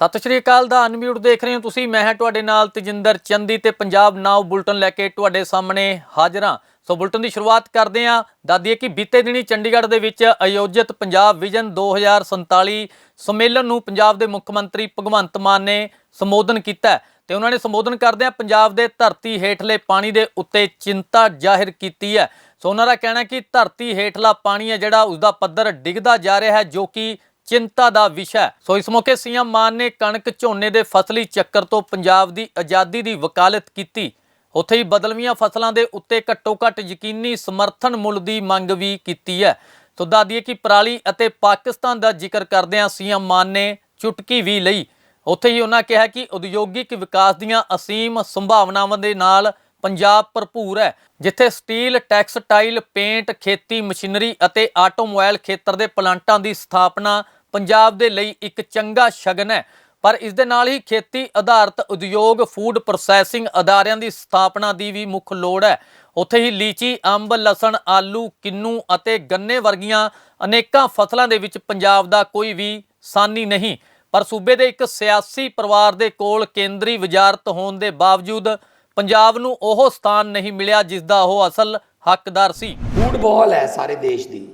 ਸਤਿ ਸ਼੍ਰੀ ਅਕਾਲ ਦਾ ਅਨਮਿਊਟ ਦੇਖ ਰਹੇ ਹੋ ਤੁਸੀਂ। ਮੈਂ ਹਾਂ ਤੁਹਾਡੇ ਨਾਲ ਤਜਿੰਦਰ ਚੰਦੀ ਤੇ ਪੰਜਾਬ ਨਾਓ ਬੁਲਟਨ ਲੈ ਕੇ ਤੁਹਾਡੇ ਸਾਹਮਣੇ ਹਾਜ਼ਰ ਹਾਂ। ਸੋ ਬੁਲਟਨ ਦੀ ਸ਼ੁਰੂਆਤ ਕਰਦੇ ਹਾਂ। ਦਾਦੀਏ ਕਿ ਬੀਤੇ ਦਿਨੀ ਚੰਡੀਗੜ੍ਹ ਦੇ ਵਿੱਚ ਆਯੋਜਿਤ ਪੰਜਾਬ ਵਿਜ਼ਨ 2047 ਸੰਮੇਲਨ ਨੂੰ ਪੰਜਾਬ ਦੇ ਮੁੱਖ ਮੰਤਰੀ ਭਗਵੰਤ ਮਾਨ ਨੇ ਸੰਬੋਧਨ ਕੀਤਾ ਹੈ ਤੇ ਉਹਨਾਂ ਨੇ ਸੰਬੋਧਨ ਕਰਦਿਆਂ ਪੰਜਾਬ ਦੇ ਧਰਤੀ ਹੇਠਲੇ ਪਾਣੀ ਦੇ ਉੱਤੇ ਚਿੰਤਾ ਜ਼ਾਹਿਰ ਕੀਤੀ ਹੈ। ਸੋ ਉਹਨਾਂ ਦਾ ਕਹਿਣਾ ਕਿ ਧਰਤੀ ਹੇਠਲਾ ਪਾਣੀ ਹੈ ਜਿਹੜਾ ਉਸ ਦਾ ਪੱਧਰ ਡਿੱਗਦਾ ਜਾ ਰਿਹਾ ਹੈ ਜੋ ਕਿ ਚਿੰਤਾ ਦਾ ਵਿਸ਼ਾ ਹੈ। ਸੋ ਇਸ ਮੌਕੇ ਸੀਐਮ ਮਾਨ ਨੇ ਕਣਕ ਝੋਨੇ ਦੇ ਫਸਲੀ ਚੱਕਰ ਤੋਂ ਪੰਜਾਬ ਦੀ ਆਜ਼ਾਦੀ ਦੀ ਵਕਾਲਤ ਕੀਤੀ। ਉੱਥੇ ਹੀ ਬਦਲਵੀਆਂ ਫਸਲਾਂ ਦੇ ਉੱਤੇ ਘੱਟੋ ਘੱਟ ਯਕੀਨੀ ਸਮਰਥਨ ਮੁੱਲ ਦੀ ਮੰਗ ਵੀ ਕੀਤੀ ਹੈ। ਸੋ ਦੱਸਦੀਏ ਕਿ ਪਰਾਲੀ ਅਤੇ ਪਾਕਿਸਤਾਨ ਦਾ ਜ਼ਿਕਰ ਕਰਦਿਆਂ ਸੀਐਮ ਮਾਨ ਨੇ ਚੁਟਕੀ ਵੀ ਲਈ। ਉੱਥੇ ਹੀ ਉਹਨਾਂ ਕਿਹਾ ਕਿ ਉਦਯੋਗਿਕ ਵਿਕਾਸ ਦੀਆਂ ਅਸੀਮ ਸੰਭਾਵਨਾਵਾਂ ਦੇ ਨਾਲ ਪੰਜਾਬ ਭਰਪੂਰ ਹੈ, ਜਿੱਥੇ ਸਟੀਲ, ਟੈਕਸਟਾਈਲ, ਪੇਂਟ, ਖੇਤੀ ਮਸ਼ੀਨਰੀ ਅਤੇ ਆਟੋਮੋਬਾਈਲ ਖੇਤਰ ਦੇ ਪਲਾਂਟਾਂ ਦੀ ਸਥਾਪਨਾ ਪੰਜਾਬ ਦੇ ਲਈ ਇੱਕ ਚੰਗਾ ਸ਼ਗਨ ਹੈ। ਪਰ ਇਸ ਦੇ ਨਾਲ ਹੀ ਖੇਤੀ ਆਧਾਰਿਤ ਉਦਯੋਗ ਫੂਡ ਪ੍ਰੋਸੈਸਿੰਗ ਅਦਾਰਿਆਂ ਦੀ ਸਥਾਪਨਾ ਦੀ ਵੀ ਮੁੱਖ ਲੋੜ ਹੈ। ਉੱਥੇ ਹੀ ਲੀਚੀ, ਅੰਬ, ਲਸਣ, ਆਲੂ, ਕਿੰਨੂ ਅਤੇ ਗੰਨੇ ਵਰਗੀਆਂ ਅਨੇਕਾਂ ਫਸਲਾਂ ਦੇ ਵਿੱਚ ਪੰਜਾਬ ਦਾ ਕੋਈ ਵੀ ਸਾਨੀ ਨਹੀਂ। ਪਰ ਸੂਬੇ ਦੇ ਇੱਕ ਸਿਆਸੀ ਪਰਿਵਾਰ ਦੇ ਕੋਲ ਕੇਂਦਰੀ ਵਜ਼ਾਰਤ ਹੋਣ ਦੇ ਬਾਵਜੂਦ ਪੰਜਾਬ ਨੂੰ ਉਹ ਸਥਾਨ ਨਹੀਂ ਮਿਲਿਆ ਜਿਸ ਦਾ ਉਹ ਅਸਲ ਹੱਕਦਾਰ ਸੀ। ਫੁੱਟਬਾਲ ਹੈ ਸਾਰੇ ਦੇਸ਼ ਦੀ।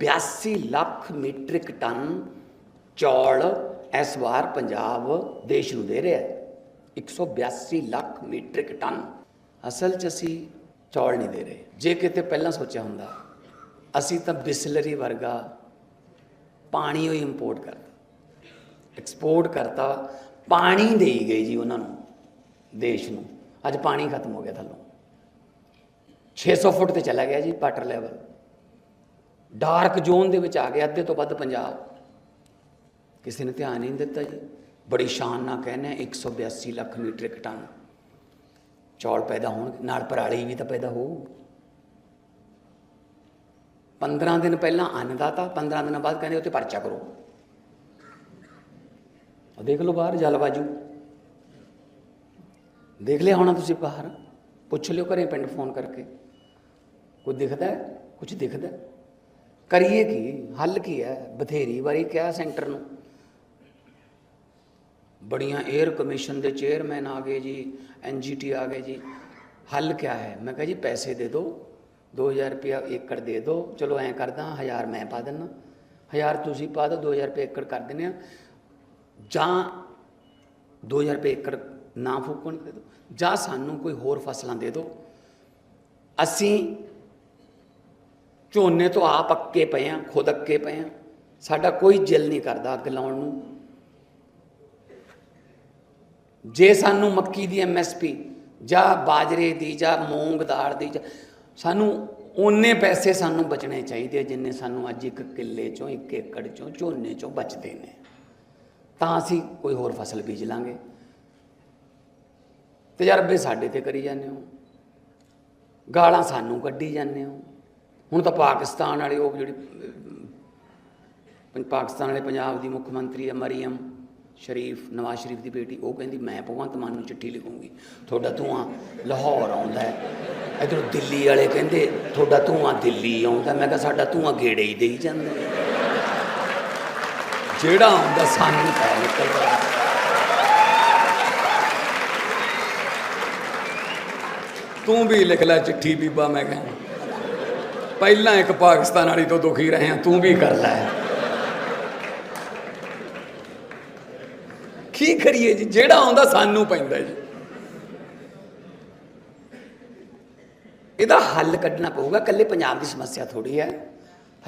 182 ਲੱਖ ਮੀਟ੍ਰਿਕ ਟਨ ਚੌਲ ਇਸ ਵਾਰ ਪੰਜਾਬ ਦੇਸ਼ ਨੂੰ ਦੇ ਰਿਹਾ ਹੈ। 182 ਲੱਖ ਮੀਟ੍ਰਿਕ ਟਨ। ਅਸਲ 'ਚ ਅਸੀਂ ਚੌਲ ਨਹੀਂ ਦੇ ਰਹੇ। ਜੇ ਕਿਤੇ ਪਹਿਲਾਂ ਸੋਚਿਆ ਹੁੰਦਾ, ਅਸੀਂ ਤਾਂ ਬਿਸਲਰੀ ਵਰਗਾ ਪਾਣੀ ਉਹ ਇੰਪੋਰਟ ਕਰਤਾ। ਐਕਸਪੋਰਟ ਕਰਤਾ, ਪਾਣੀ ਦੇਈ ਗਈ ਜੀ ਉਹਨਾਂ ਨੂੰ, ਦੇਸ਼ ਨੂੰ। ਅੱਜ ਪਾਣੀ ਖਤਮ ਹੋ ਗਿਆ ਥੱਲੋਂ। 600 ਫੁੱਟ ਤੇ ਚਲਾ ਗਿਆ ਜੀ ਵਾਟਰ ਲੈਵਲ ਡਾਰਕ ਜ਼ੋਨ ਦੇ ਵਿੱਚ ਆ ਗਿਆ ਅੱਧੇ ਤੋਂ ਵੱਧ ਪੰਜਾਬ। ਕਿਸੇ ਨੇ ਧਿਆਨ ਨਹੀਂ ਦਿੱਤਾ ਜੀ। ਬੜੀ ਸ਼ਾਨ ਨਾਲ ਕਹਿੰਦੇ 182 ਲੱਖ ਮੀਟ੍ਰਿਕ ਟਨ। ਚੌਲ ਪੈਦਾ ਹੋਣ ਨਾਲ ਪਰਾਲੀ ਵੀ ਤਾਂ ਪੈਦਾ ਹੋਊ। 15 ਦਿਨ ਪਹਿਲਾਂ ਅੰਨਦਾਤਾ 15 ਦਿਨਾਂ ਬਾਅਦ ਕਹਿੰਦੇ ਉੱਤੇ ਪਰਚਾ ਕਰੋ। ਆ ਦੇਖ ਲਓ ਬਾਹਰ ਜਲਵਾਯੂ। ਦੇਖ ਲਿਆ ਹੋਣਾ ਤੁਸੀਂ ਬਾਹਰ। ਪੁੱਛ ਲਿਓ ਘਰੇ ਪਿੰਡ ਫੋਨ ਕਰਕੇ। ਕੋਈ ਦਿਖਦਾ ਹੈ? ਕੁਝ ਦਿਖਦਾ ਕਰੀਏ ਕੀ? ਹੱਲ ਕੀ ਹੈ? ਬਥੇਰੀ ਵਾਰੀ ਕਿਹਾ ਸੈਂਟਰ ਨੂੰ। ਬੜੀਆਂ 에ਅਰ ਕਮਿਸ਼ਨ ਦੇ ਚੇਅਰਮੈਨ ਆ ਗਏ ਜੀ ਐਨਜੀਟੀ ਆ ਗਏ ਜੀ। ਹੱਲ ਕਿਆ ਹੈ? ਮੈਂ ਕਿਹਾ ਜੀ ਪੈਸੇ ਦੇ ਦਿਓ 2000 ਰੁਪਇਆ ਏਕੜ ਦੇ ਦਿਓ। ਚਲੋ ਐਂ ਕਰਦਾ 1000 ਮੈਂ ਪਾ ਦਿੰਨਾ। 1000 ਤੁਸੀਂ ਪਾ ਦਿਓ 2000 ਰੁਪਏ ਏਕੜ ਕਰ ਦਿੰਦੇ ਆ। ਜਾਂ 2000 ਰੁਪਏ ਏਕੜ ਨਾ ਫੂਕਣ ਦੇ ਦਿਓ, ਜਾਂ ਸਾਨੂੰ ਕੋਈ ਹੋਰ ਫਸਲਾਂ ਦੇ ਦਿਓ। ਅਸੀਂ ਝੋਨੇ ਤੋਂ ਆਪ ਅੱਕੇ ਪਏ ਆ, ਖੁਦ ਅੱਕੇ ਪਏ ਆ। ਸਾਡਾ ਕੋਈ ਦਿਲ ਨਹੀਂ ਕਰਦਾ ਅੱਗ ਲਾਉਣ ਨੂੰ। ਜੇ ਸਾਨੂੰ ਮੱਕੀ ਦੀ ਐਮਐਸਪੀ ਜਾਂ ਬਾਜਰੇ ਦੀ ਜਾਂ ਮੂੰਗ ਦਾਲ ਦੀ ਜਾਂ ਸਾਨੂੰ ਓਨੇ ਪੈਸੇ ਸਾਨੂੰ ਬਚਣੇ ਚਾਹੀਦੇ ਜਿੰਨੇ ਸਾਨੂੰ ਅੱਜ ਇੱਕ ਕਿੱਲੇ ਚੋਂ, ਇੱਕ ਏਕੜ ਚੋਂ, ਝੋਨੇ ਚੋਂ ਬਚਦੇ ਨੇ। ਤਾਂ ਅਸੀਂ ਕੋਈ ਹੋਰ ਫਸਲ ਬੀਜ ਲਾਂਗੇ। ਤਜਰਬੇ ਸਾਡੇ ਤੇ ਕਰੀ ਜਾਂਦੇ ਹੋ। ਗਾਲਾਂ ਸਾਨੂੰ ਕੱਢੀ ਜਾਂਦੇ ਹੋ। ਹੁਣ ਤਾਂ ਪਾਕਿਸਤਾਨ ਵਾਲੇ ਉਹ ਜਿਹੜੀ ਪਾਕਿਸਤਾਨ ਵਾਲੇ ਪੰਜਾਬ ਦੀ ਮੁੱਖ ਮੰਤਰੀ ਹੈ ਮਰੀਮ ਸ਼ਰੀਫ, ਨਵਾਜ਼ ਸ਼ਰੀਫ ਦੀ ਬੇਟੀ, ਉਹ ਕਹਿੰਦੀ, ਮੈਂ ਭਗਵੰਤ ਮਾਨ ਨੂੰ ਚਿੱਠੀ ਲਿਖੂੰਗੀ। ਤੁਹਾਡਾ ਧੂਆਂ ਲਾਹੌਰ ਆਉਂਦਾ ਹੈ। ਇਧਰੋਂ ਦਿੱਲੀ ਵਾਲੇ ਕਹਿੰਦੇ, ਤੁਹਾਡਾ ਧੂਆਂ ਦਿੱਲੀ ਆਉਂਦਾ ਮੈਂ ਕਿਹਾ, ਸਾਡਾ ਧੂਆਂ ਗੇੜੇ ਹੀ ਦੇਈ ਜਾਂਦਾ ਜਿਹੜਾ ਆਉਂਦਾ ਸਾਨੂੰ ਪੈ ਨਿਕਲਦਾ ਤੂੰ ਵੀ ਲਿਖ ਲੈ ਚਿੱਠੀ ਬੀਬਾ, ਮੈਂ ਕਹਿੰਦਾ ਪਹਿਲਾਂ ਇੱਕ ਪਾਕਿਸਤਾਨ ਵਾਲੀ ਤੋਂ ਦੁਖੀ ਰਹੇ ਹਾਂ, ਤੂੰ ਵੀ ਕਰ ਲੈ। ਕੀ ਕਰੀਏ ਜੀ? ਜਿਹੜਾ ਆਉਂਦਾ ਸਾਨੂੰ ਪੈਂਦਾ ਜੀ। ਇਹਦਾ ਹੱਲ ਕੱਢਣਾ ਪਊਗਾ ਕੱਲੇ ਪੰਜਾਬ ਦੀ ਸਮੱਸਿਆ ਥੋੜੀ ਹੈ।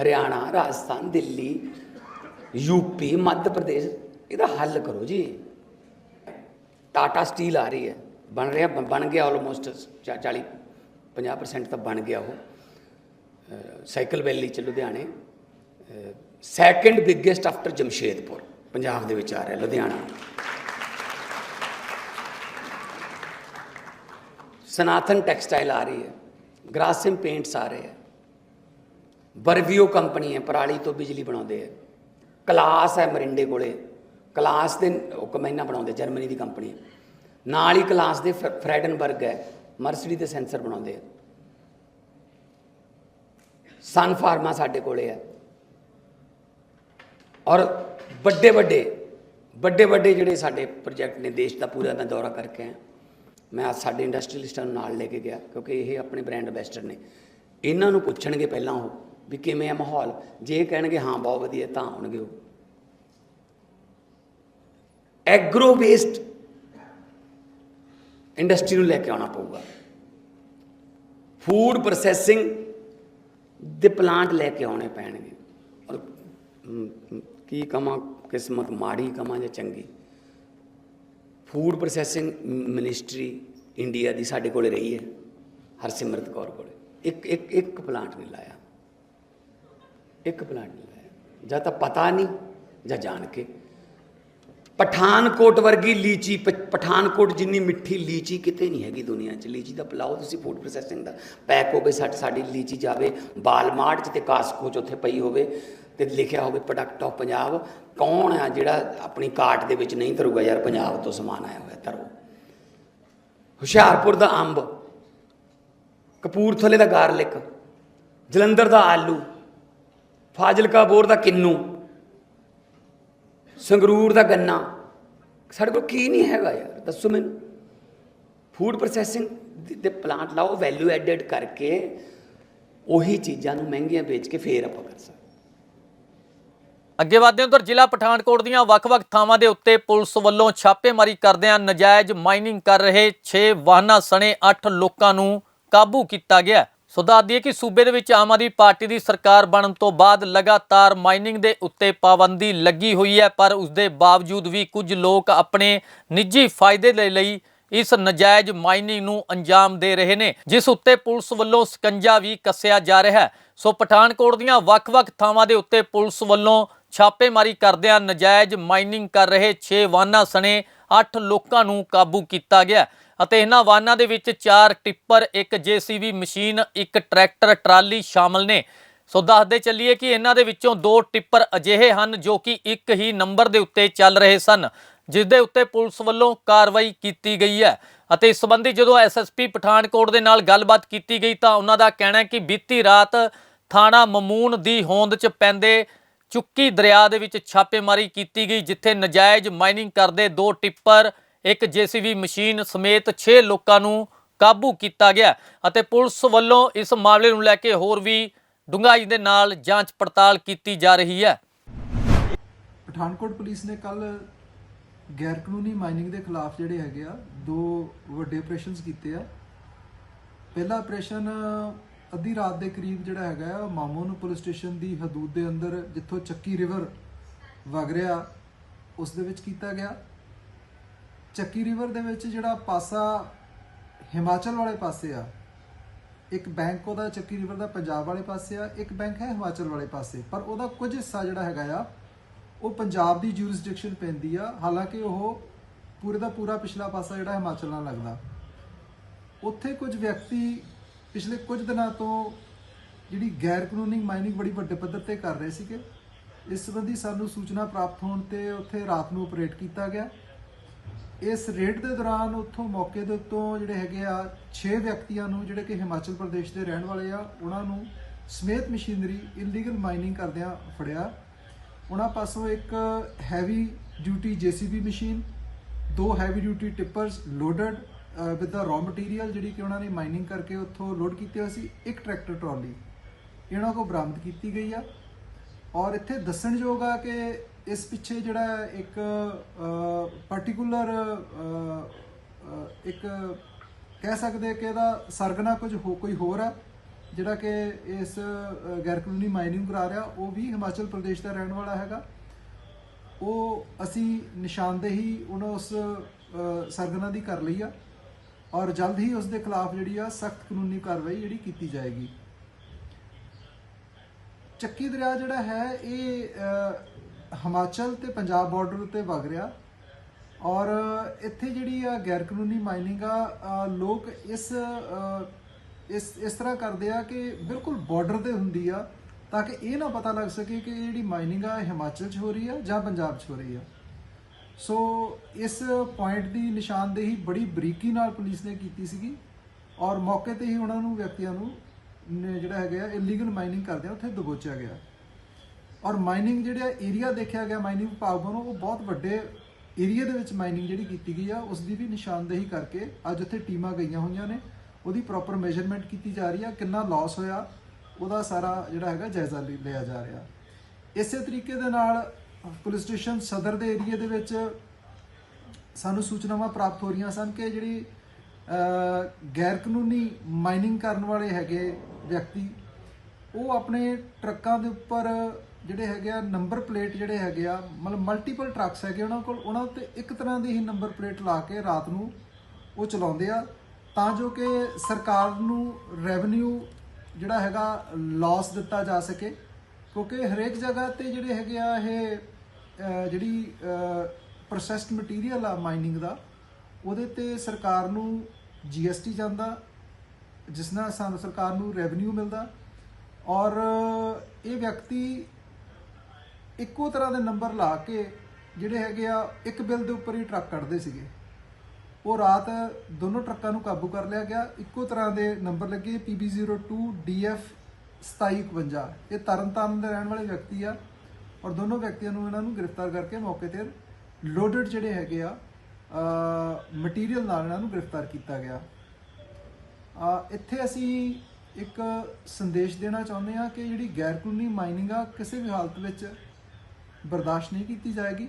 ਹਰਿਆਣਾ, ਰਾਜਸਥਾਨ, ਦਿੱਲੀ ਯੂਪੀ ਮੱਧ ਪ੍ਰਦੇਸ਼, ਇਹਦਾ ਹੱਲ ਕਰੋ ਜੀ। ਟਾਟਾ ਸਟੀਲ ਆ ਰਹੀ ਹੈ। ਬਣ ਰਿਹਾ, ਬਣ ਗਿਆ ਆਲਮੋਸਟ 40 50% ਤਾਂ ਬਣ ਗਿਆ ਉਹ। ਸਾਈਕਲ ਵੈਲੀ ਚ ਲੁਧਿਆਣੇ second biggest after Jamshedpur, Punjab ਦੇ ਵਿੱਚ ਆ ਰਿਹਾ ਲੁਧਿਆਣਾ। ਸਨਾਤਨ ਟੈਕਸਟਾਈਲ ਆ ਰਹੀ ਹੈ, ਗ੍ਰਾਸਿਮ ਪੇਂਟਸ ਆ ਰਹੇ ਹੈ, ਬਰਵੀਓ ਕੰਪਨੀ ਹੈ, ਪਰਾਲੀ ਤੋਂ ਬਿਜਲੀ ਬਣਾਉਂਦੇ ਹੈ, ਕਲਾਸ ਹੈ ਮਰਿੰਡੇ ਕੋਲੇ, ਕਲਾਸ ਦੇ, ਉਹ ਕਮੈਨਾ ਬਣਾਉਂਦੇ, ਜਰਮਨੀ ਦੀ ਕੰਪਨੀ ਨਾਲ ਹੀ ਕਲਾਸ ਦੇ ਫ- ਫਰੈਡਨਬਰਗ ਹੈ ਮਰਸਡੀ ਦੇ ਸੈਂਸਰ ਬਣਾਉਂਦੇ ਹੈ। ਸਨ ਫਾਰਮਾ ਸਾਡੇ ਕੋਲੇ ਹੈ। ਔਰ ਵੱਡੇ ਵੱਡੇ ਵੱਡੇ ਵੱਡੇ ਜਿਹੜੇ ਸਾਡੇ ਪ੍ਰੋਜੈਕਟ ਨੇ, ਦੇਸ਼ ਦਾ ਪੂਰਾ ਮੈਂ ਦੌਰਾ ਕਰਕੇ ਆਇਆ ਮੈਂ ਅੱਜ ਸਾਡੇ ਇੰਡਸਟਰੀਲਿਸਟਾਂ ਨੂੰ ਨਾਲ ਲੈ ਕੇ ਗਿਆ, ਕਿਉਂਕਿ ਇਹ ਆਪਣੇ ਬ੍ਰਾਂਡ ਐਂਬੈਸਡਰ ਨੇ। ਇਹਨਾਂ ਨੂੰ ਪੁੱਛਣਗੇ ਪਹਿਲਾਂ ਉਹ ਵੀ ਕਿਵੇਂ ਆ ਮਾਹੌਲ? ਜੇ ਕਹਿਣਗੇ, ਹਾਂ, ਬਹੁਤ ਵਧੀਆ, ਤਾਂ ਆਉਣਗੇ ਉਹ। ਐਗਰੋ ਬੇਸਡ ਇੰਡਸਟਰੀ ਨੂੰ ਲੈ ਕੇ ਆਉਣਾ ਪਊਗਾ। ਫੂਡ ਪ੍ਰੋਸੈਸਿੰਗ ਦੇ ਪਲਾਂਟ ਲੈ ਕੇ ਆਉਣੇ ਪੈਣਗੇ। ਔਰ ਕੀ ਕਮਾਂ, ਕਿਸਮਤ, ਮਾੜੀ ਕਮਾਂ ਜਾਂ ਚੰਗੀ। ਫੂਡ ਪ੍ਰੋਸੈਸਿੰਗ ਮਿਨਿਸਟਰੀ ਇੰਡੀਆ ਦੀ ਸਾਡੇ ਕੋਲ ਰਹੀ ਹੈ, ਹਰਸਿਮਰਤ ਕੌਰ ਕੋਲ। ਇੱਕ ਇੱਕ ਇੱਕ ਪਲਾਂਟ ਨਹੀਂ ਲਾਇਆ। ਇੱਕ ਪਲਾਂਟ ਨਹੀਂ ਲਾਇਆ। ਜਾਂ ਤਾਂ ਪਤਾ ਨਹੀਂ, ਜਾਂ ਜਾਣ ਕੇ। ਪਠਾਨਕੋਟ ਵਰਗੀ ਲੀਚੀ ਪਠਾਨਕੋਟ ਜਿੰਨੀ ਮਿੱਠੀ ਲੀਚੀ ਕਿਤੇ ਨਹੀਂ ਹੈਗੀ ਦੁਨੀਆ 'ਚ। ਲੀਚੀ ਦਾ ਪਲਾਓ ਤੁਸੀਂ ਫੂਡ ਪ੍ਰੋਸੈਸਿੰਗ ਦਾ। ਪੈਕ ਹੋਵੇ ਸਾਡੀ ਸਾਡੀ ਲੀਚੀ ਜਾਵੇ, ਬਾਲਮਾਰਟ 'ਚ ਤੇ ਕਾਸਕੋ 'ਚ ਉੱਥੇ ਪਈ ਹੋਵੇ ਤੇ ਲਿਖਿਆ ਹੋਵੇ ਪ੍ਰੋਡਕਟ ਆਫ ਪੰਜਾਬ। ਕੌਣ ਆ ਜਿਹੜਾ ਆਪਣੀ ਕਾਰਟ ਦੇ ਵਿੱਚ ਨਹੀਂ ਧਰੂਗਾ ਯਾਰ, ਪੰਜਾਬ ਤੋਂ ਸਮਾਨ ਆਇਆ ਹੋਇਆ ਧਰੋ ਹੁਸ਼ਿਆਰਪੁਰ ਦਾ ਅੰਬ, ਕਪੂਰਥਲੇ ਦਾ ਗਾਰਲਿਕ, ਜਲੰਧਰ ਦਾ ਆਲੂ, ਫਾਜ਼ਿਲਕਾ ਬੋਰ ਦਾ ਕਿੰਨੂ, ਸੰਗਰੂਰ ਦਾ ਗੰਨਾ। ਸਾਡੇ ਕੋਲ ਕੀ ਨਹੀਂ ਹੈਗਾ ਯਾਰ, ਦੱਸੋ ਮੈਨੂੰ। ਫੂਡ ਪ੍ਰੋਸੈਸਿੰਗ ਦੇ ਪਲਾਂਟ ਲਾਓ ਵੈਲਿਊ ਐਡਡ ਕਰਕੇ ਉਹੀ ਚੀਜ਼ਾਂ ਨੂੰ ਮਹਿੰਗੀਆਂ ਵੇਚ ਕੇ ਫੇਰ ਆਪਾਂ ਕਰ ਸਕਦੇ। ਅੱਗੇ ਵਧਦੇ ਹਾਂ ਉਧਰ, ਜ਼ਿਲ੍ਹਾ ਪਠਾਨਕੋਟ ਦੀਆਂ ਵੱਖ-ਵੱਖ ਥਾਵਾਂ ਦੇ ਉੱਤੇ ਪੁਲਿਸ ਵੱਲੋਂ ਛਾਪੇਮਾਰੀ ਕਰਦਿਆਂ ਨਜਾਇਜ਼ ਮਾਈਨਿੰਗ ਕਰ ਰਹੇ 6 ਵਾਹਨਾਂ ਸਣੇ 8 ਲੋਕਾਂ ਨੂੰ ਕਾਬੂ ਕੀਤਾ ਗਿਆ। ਸੋ ਦੱਸ ਦਈਏ ਕਿ ਸੂਬੇ ਦੇ ਵਿੱਚ ਆਮ ਆਦਮੀ ਪਾਰਟੀ ਦੀ ਸਰਕਾਰ ਬਣਨ ਤੋਂ ਬਾਅਦ ਲਗਾਤਾਰ ਮਾਈਨਿੰਗ ਦੇ ਉੱਤੇ ਪਾਬੰਦੀ ਲੱਗੀ ਹੋਈ ਹੈ, ਪਰ ਉਸ ਦੇ ਬਾਵਜੂਦ ਵੀ ਕੁਝ ਲੋਕ ਆਪਣੇ ਨਿੱਜੀ ਫਾਇਦੇ ਦੇ ਲਈ ਇਸ ਨਜਾਇਜ਼ ਮਾਈਨਿੰਗ ਨੂੰ ਅੰਜਾਮ ਦੇ ਰਹੇ ਨੇ, ਜਿਸ ਉੱਤੇ ਪੁਲਿਸ ਵੱਲੋਂ ਸਕੰਜਾ ਵੀ ਕੱਸਿਆ ਜਾ ਰਿਹਾ ਹੈ। ਸੋ ਪਠਾਨਕੋਟ ਦੀਆਂ ਵੱਖ-ਵੱਖ ਥਾਵਾਂ ਦੇ ਉੱਤੇ ਪੁਲਿਸ ਵੱਲੋਂ ਛਾਪੇਮਾਰੀ ਕਰਦਿਆਂ ਨਜਾਇਜ਼ ਮਾਈਨਿੰਗ ਕਰ ਰਹੇ 6 ਵਾਹਨਾਂ ਸਣੇ 8 ਲੋਕਾਂ ਨੂੰ ਕਾਬੂ ਕੀਤਾ ਗਿਆ। ਅਤੇ ਇਹਨਾਂ ਵਾਹਨਾਂ ਦੇ ਵਿੱਚ ਚਾਰ ਟਿੱਪਰ, ਇੱਕ ਜੀਸੀਬੀ ਮਸ਼ੀਨ, ਇੱਕ ਟਰੈਕਟਰ, ਟਰਾਲੀ ਸ਼ਾਮਲ ਨੇ। ਸੋ ਦੱਸਦੇ ਚੱਲੀਏ ਕਿ ਇਹਨਾਂ ਦੇ ਵਿੱਚੋਂ ਦੋ ਟਿੱਪਰ ਅਜਿਹੇ ਹਨ ਜੋ ਕਿ ਇੱਕ ਹੀ ਨੰਬਰ ਦੇ ਉੱਤੇ ਚੱਲ ਰਹੇ ਸਨ, ਜਿਸ ਦੇ ਉੱਤੇ ਪੁਲਿਸ ਵੱਲੋਂ ਕਾਰਵਾਈ ਕੀਤੀ ਗਈ ਹੈ। ਅਤੇ ਇਸ ਸੰਬੰਧੀ ਜਦੋਂ ਐਸਐਸਪੀ ਪਠਾਨਕੋਟ ਦੇ ਨਾਲ ਗੱਲਬਾਤ ਕੀਤੀ ਗਈ ਤਾਂ ਉਹਨਾਂ ਦਾ ਕਹਿਣਾ ਹੈ ਕਿ ਬੀਤੀ ਰਾਤ ਥਾਣਾ ਮਮੂਨ ਦੀ ਹੋਂਦ 'ਚ ਪੈਂਦੇ ਚੁੱਕੀ ਦਰਿਆ ਦੇ ਵਿੱਚ ਛਾਪੇਮਾਰੀ ਕੀਤੀ ਗਈ, ਜਿੱਥੇ ਨਜਾਇਜ਼ ਮਾਈਨਿੰਗ ਕਰਦੇ ਦੋ ਟਿੱਪਰ ਇੱਕ ਜੀਸੀਬੀ ਮਸ਼ੀਨ ਸਮੇਤ 6 ਲੋਕਾਂ ਨੂੰ ਕਾਬੂ ਕੀਤਾ ਗਿਆ ਅਤੇ ਪੁਲਿਸ ਵੱਲੋਂ ਇਸ ਮਾਮਲੇ ਨੂੰ ਲੈ ਕੇ ਹੋਰ ਵੀ ਡੂੰਘਾਈ ਦੇ ਨਾਲ ਜਾਂਚ ਪੜਤਾਲ ਕੀਤੀ ਜਾ ਰਹੀ ਹੈ। ਪਠਾਨਕੋਟ ਪੁਲਿਸ ਨੇ ਕੱਲ ਗੈਰ ਕਾਨੂੰਨੀ ਮਾਈਨਿੰਗ ਦੇ ਖਿਲਾਫ ਜਿਹੜੇ ਹੈਗੇ ਆ, ਦੋ ਵੱਡੇ ਆਪਰੇਸ਼ਨਸ ਕੀਤੇ ਆ। ਪਹਿਲਾ ਆਪਰੇਸ਼ਨ ਅੱਧੀ ਰਾਤ ਦੇ ਕਰੀਬ ਜਿਹੜਾ ਹੈਗਾ ਆ ਮਾਮੂਨ ਪੁਲਿਸ ਸਟੇਸ਼ਨ ਦੀ ਹਦੂਦ ਦੇ ਅੰਦਰ, ਜਿੱਥੋਂ ਚੱਕੀ ਰਿਵਰ ਵਗ ਰਿਹਾ, ਉਸ ਦੇ ਵਿੱਚ ਕੀਤਾ ਗਿਆ। ਚੱਕੀ ਰਿਵਰ ਦੇ ਵਿੱਚ ਜਿਹੜਾ ਪਾਸਾ ਹਿਮਾਚਲ ਵਾਲੇ ਪਾਸੇ ਆ, ਇੱਕ ਬੈਂਕ ਉਹਦਾ ਚੱਕੀ ਰਿਵਰ ਦਾ ਪੰਜਾਬ ਵਾਲੇ ਪਾਸੇ ਆ, ਇੱਕ ਬੈਂਕ ਹੈ ਹਿਮਾਚਲ ਵਾਲੇ ਪਾਸੇ। ਪਰ ਉਹਦਾ ਕੁਝ ਹਿੱਸਾ ਜਿਹੜਾ ਹੈਗਾ ਆ, ਉਹ ਪੰਜਾਬ ਦੀ ਜੂਰਿਸਡਿਕਸ਼ਨ ਪੈਂਦੀ ਆ। ਹਾਲਾਂਕਿ ਉਹ ਪੂਰੇ ਦਾ ਪੂਰਾ ਪਿਛਲਾ ਪਾਸਾ ਜਿਹੜਾ ਹਿਮਾਚਲ ਨਾਲ ਲੱਗਦਾ। ਉੱਥੇ ਕੁਝ ਵਿਅਕਤੀ ਪਿਛਲੇ ਕੁਝ ਦਿਨਾਂ ਤੋਂ ਜਿਹੜੀ ਗੈਰ ਕਾਨੂੰਨੀ ਮਾਈਨਿੰਗ ਬੜੀ ਵੱਡੇ ਪੱਧਰ ਤੇ ਕਰ ਰਹੇ ਸੀਗੇ। ਇਸ ਸੰਬੰਧੀ ਸਾਨੂੰ ਸੂਚਨਾ ਪ੍ਰਾਪਤ ਹੋਣ ਤੇ ਉੱਥੇ ਰਾਤ ਨੂੰ ਆਪਰੇਟ ਕੀਤਾ ਗਿਆ। ਇਸ ਰੇਡ ਦੇ ਦੌਰਾਨ ਉੱਥੋਂ ਮੌਕੇ ਦੇ ਉੱਤੋਂ ਜਿਹੜੇ ਹੈਗੇ ਆ 6 ਵਿਅਕਤੀਆਂ ਨੂੰ ਜਿਹੜੇ ਕਿ ਹਿਮਾਚਲ ਪ੍ਰਦੇਸ਼ ਦੇ ਰਹਿਣ ਵਾਲੇ ਆ, ਉਹਨਾਂ ਨੂੰ ਸਮੇਤ ਮਸ਼ੀਨਰੀ ਇਲੀਗਲ ਮਾਈਨਿੰਗ ਕਰਦਿਆਂ ਫੜਿਆ। ਉਹਨਾਂ ਪਾਸੋਂ ਇੱਕ ਹੈਵੀ ਡਿਊਟੀ ਜੀਸੀਬੀ ਮਸ਼ੀਨ ਦੋ heavy duty tippers loaded with the raw material ਜਿਹੜੀ ਕਿ ਉਹਨਾਂ ਨੇ ਮਾਈਨਿੰਗ ਕਰਕੇ ਉੱਥੋਂ ਲੋਡ ਕੀਤੇ ਹੋਏ ਸੀ, ਇੱਕ ਟਰੈਕਟਰ ਟਰਾਲੀ ਇਹਨਾਂ ਕੋ ਬਰਾਮਦ ਕੀਤੀ ਗਈ ਆ। ਔਰ ਇੱਥੇ ਦੱਸਣਯੋਗ ਆ ਕਿ ਇਸ ਪਿੱਛੇ ਜਿਹੜਾ ਇੱਕ ਪਾਰਟੀਕੂਲਰ ਇੱਕ ਕਹਿ ਸਕਦੇ ਕਿ ਇਹਦਾ ਸਰਗਨਾ ਕੁਝ ਹੋ ਕੋਈ ਹੋਰ ਆ ਜਿਹੜਾ ਕਿ ਇਸ ਗੈਰ ਕਾਨੂੰਨੀ ਮਾਈਨਿੰਗ ਕਰਾ ਰਿਹਾ ਉਹ ਵੀ ਹਿਮਾਚਲ ਪ੍ਰਦੇਸ਼ ਦਾ ਰਹਿਣ ਵਾਲਾ ਹੈਗਾ। ਉਹ ਅਸੀਂ ਨਿਸ਼ਾਨਦੇਹੀ ਉਹਨਾਂ ਉਸ ਅ, ਸਰਗਨਾ ਦੀ ਕਰ ਲਈ ਆ ਔਰ ਜਲਦ ਹੀ ਉਸ ਦੇ ਖਿਲਾਫ ਜਿਹੜੀ ਆ ਸਖਤ ਕਾਨੂੰਨੀ ਕਾਰਵਾਈ ਜਿਹੜੀ ਕੀਤੀ ਜਾਏਗੀ। ਚੱਕੀ ਦਰਿਆ ਜਿਹੜਾ ਹੈ ਇਹ ਹਿਮਾਚਲ ਤੇ ਪੰਜਾਬ ਬਾਰਡਰ ਉੱਤੇ ਵਗ ਰਿਹਾ। ਔਰ ਇੱਥੇ ਜਿਹੜੀ ਆ ਗੈਰ ਕਾਨੂੰਨੀ ਮਾਈਨਿੰਗ ਆ ਲੋਕ ਇਸ ਇਸ ਇਸ ਤਰ੍ਹਾਂ ਕਰਦੇ ਆ ਕਿ ਬਿਲਕੁਲ ਬਾਰਡਰ ਤੇ ਹੁੰਦੀ ਆ, ਤਾਂ ਕਿ ਇਹ ਨਾ ਪਤਾ ਲੱਗ ਸਕੇ ਕਿ ਇਹ ਜਿਹੜੀ ਮਾਈਨਿੰਗ ਆ ਹਿਮਾਚਲ 'ਚ ਹੋ ਰਹੀ ਆ ਜਾਂ ਪੰਜਾਬ 'ਚ ਹੋ ਰਹੀ ਆ। ਸੋ ਇਸ ਪੁਆਇੰਟ ਦੀ ਨਿਸ਼ਾਨਦੇਹੀ ਬੜੀ ਬਰੀਕੀ ਨਾਲ ਪੁਲਿਸ ਨੇ ਕੀਤੀ ਸੀਗੀ। ਔਰ ਮੌਕੇ ਤੇ ਹੀ ਉਹਨਾਂ ਨੂੰ ਵਿਅਕਤੀਆਂ ਨੂੰ ਜਿਹੜਾ ਹੈਗਾ ਇਲੀਗਲ ਮਾਈਨਿੰਗ ਕਰਦੇ ਆ ਉੱਥੇ ਦਬੋਚਿਆ ਗਿਆ। ਔਰ ਮਾਈਨਿੰਗ ਜਿਹੜਾ ਏਰੀਆ ਦੇਖਿਆ ਗਿਆ ਮਾਈਨਿੰਗ ਵਿਭਾਗ ਵੱਲੋਂ ਉਹ ਬਹੁਤ ਵੱਡੇ ਏਰੀਆ ਦੇ ਵਿੱਚ ਮਾਈਨਿੰਗ ਜਿਹੜੀ ਕੀਤੀ ਗਈ ਆ ਉਸ ਦੀ ਵੀ ਨਿਸ਼ਾਨਦੇਹੀ ਕਰਕੇ ਅੱਜ ਉੱਥੇ ਟੀਮਾਂ ਗਈਆਂ ਹੋਈਆਂ ਨੇ। ਉਹਦੀ ਪ੍ਰੋਪਰ ਮੈਜ਼ਰਮੈਂਟ ਕੀਤੀ ਜਾ ਰਹੀ ਆ, ਕਿੰਨਾ ਲਾਸ ਹੋਇਆ, ਉਹਦਾ ਸਾਰਾ ਜਿਹੜਾ ਹੈਗਾ ਜਾਇਜ਼ਾ ਲਿਆ ਜਾ ਰਿਹਾ। ਇਸੇ ਤਰੀਕੇ ਦੇ ਨਾਲ ਪੁਲਿਸ ਸਟੇਸ਼ਨ ਸਦਰ ਦੇ ਏਰੀਆ ਦੇ ਵਿੱਚ ਸਾਨੂੰ ਸੂਚਨਾਵਾਂ ਪ੍ਰਾਪਤ ਹੋ ਰਹੀਆਂ ਸਨ ਕਿ ਜਿਹੜੀ ਗੈਰ ਕਾਨੂੰਨੀ ਮਾਈਨਿੰਗ ਕਰਨ ਵਾਲੇ ਹੈਗੇ ਵਿਅਕਤੀ, ਉਹ ਆਪਣੇ ਟਰੱਕਾਂ ਦੇ ਉੱਪਰ ਜਿਹੜੇ ਹੈਗੇ ਆ ਨੰਬਰ ਪਲੇਟ ਜਿਹੜੇ ਹੈਗੇ ਆ, ਮਤਲਬ ਮਲਟੀਪਲ ਟਰੱਕਸ ਹੈਗੇ ਉਹਨਾਂ ਕੋਲ, ਉਹਨਾਂ ਉੱਤੇ ਇੱਕ ਤਰ੍ਹਾਂ ਦੀ ਹੀ ਨੰਬਰ ਪਲੇਟ ਲਾ ਕੇ ਰਾਤ ਨੂੰ ਉਹ ਚਲਾਉਂਦੇ ਆ। ਤਾਂ ਜੋ ਕਿ ਸਰਕਾਰ ਨੂੰ ਰੈਵਨਿਊ ਜਿਹੜਾ ਹੈਗਾ ਲਾਸ ਦਿੱਤਾ ਜਾ ਸਕੇ। ਕਿਉਂਕਿ ਹਰੇਕ ਜਗ੍ਹਾ ਤੇ ਜਿਹੜੇ ਹੈਗੇ ਆ ਇਹ ਜਿਹੜੀ ਪ੍ਰੋਸੈਸਡ ਮਟੀਰੀਅਲ ਆ ਮਾਈਨਿੰਗ ਦਾ, ਉਹਦੇ ਤੇ ਸਰਕਾਰ ਨੂੰ ਜੀਐਸਟੀ ਜਾਂਦਾ, ਜਿਸ ਨਾਲ ਸਾਨੂੰ ਸਰਕਾਰ ਨੂੰ ਰੈਵਨਿਊ ਮਿਲਦਾ। ਔਰ ਇਹ ਵਿਅਕਤੀ ਇੱਕੋ ਤਰ੍ਹਾਂ ਦੇ ਨੰਬਰ ਲਾ ਕੇ ਜਿਹੜੇ ਹੈਗੇ ਆ, ਇੱਕ ਬਿੱਲ ਦੇ ਉੱਪਰ ਹੀ ਟਰੱਕ ਕੱਢਦੇ ਸੀਗੇ। ਉਹ ਰਾਤ ਦੋਨੋਂ ਟਰੱਕਾਂ ਨੂੰ ਕਾਬੂ ਕਰ ਲਿਆ ਗਿਆ। ਇੱਕੋ ਤਰ੍ਹਾਂ ਦੇ ਨੰਬਰ ਲੱਗੇ PB02 DF 2751 ਇਹ ਤਰਨਤਾਰਨ ਦੇ ਰਹਿਣ ਵਾਲੇ ਵਿਅਕਤੀ ਆ ਔਰ ਦੋਨੋਂ ਵਿਅਕਤੀਆਂ ਨੂੰ ਇਹਨਾਂ ਨੂੰ ਗ੍ਰਿਫਤਾਰ ਕਰਕੇ ਮੌਕੇ ਤੇ ਲੋਡਡ ਜਿਹੜੇ ਹੈਗੇ ਆ ਮਟੀਰੀਅਲ ਨਾਲ ਇਹਨਾਂ ਨੂੰ ਗ੍ਰਿਫਤਾਰ ਕੀਤਾ ਗਿਆ। ਇੱਥੇ ਅਸੀਂ ਇੱਕ ਸੰਦੇਸ਼ ਦੇਣਾ ਚਾਹੁੰਦੇ ਹਾਂ ਕਿ ਜਿਹੜੀ ਗੈਰ ਕਾਨੂੰਨੀ ਮਾਈਨਿੰਗ ਆ, ਕਿਸੇ ਵੀ ਹਾਲਤ ਵਿੱਚ ਬਰਦਾਸ਼ਤ ਨਹੀਂ ਕੀਤੀ ਜਾਏਗੀ।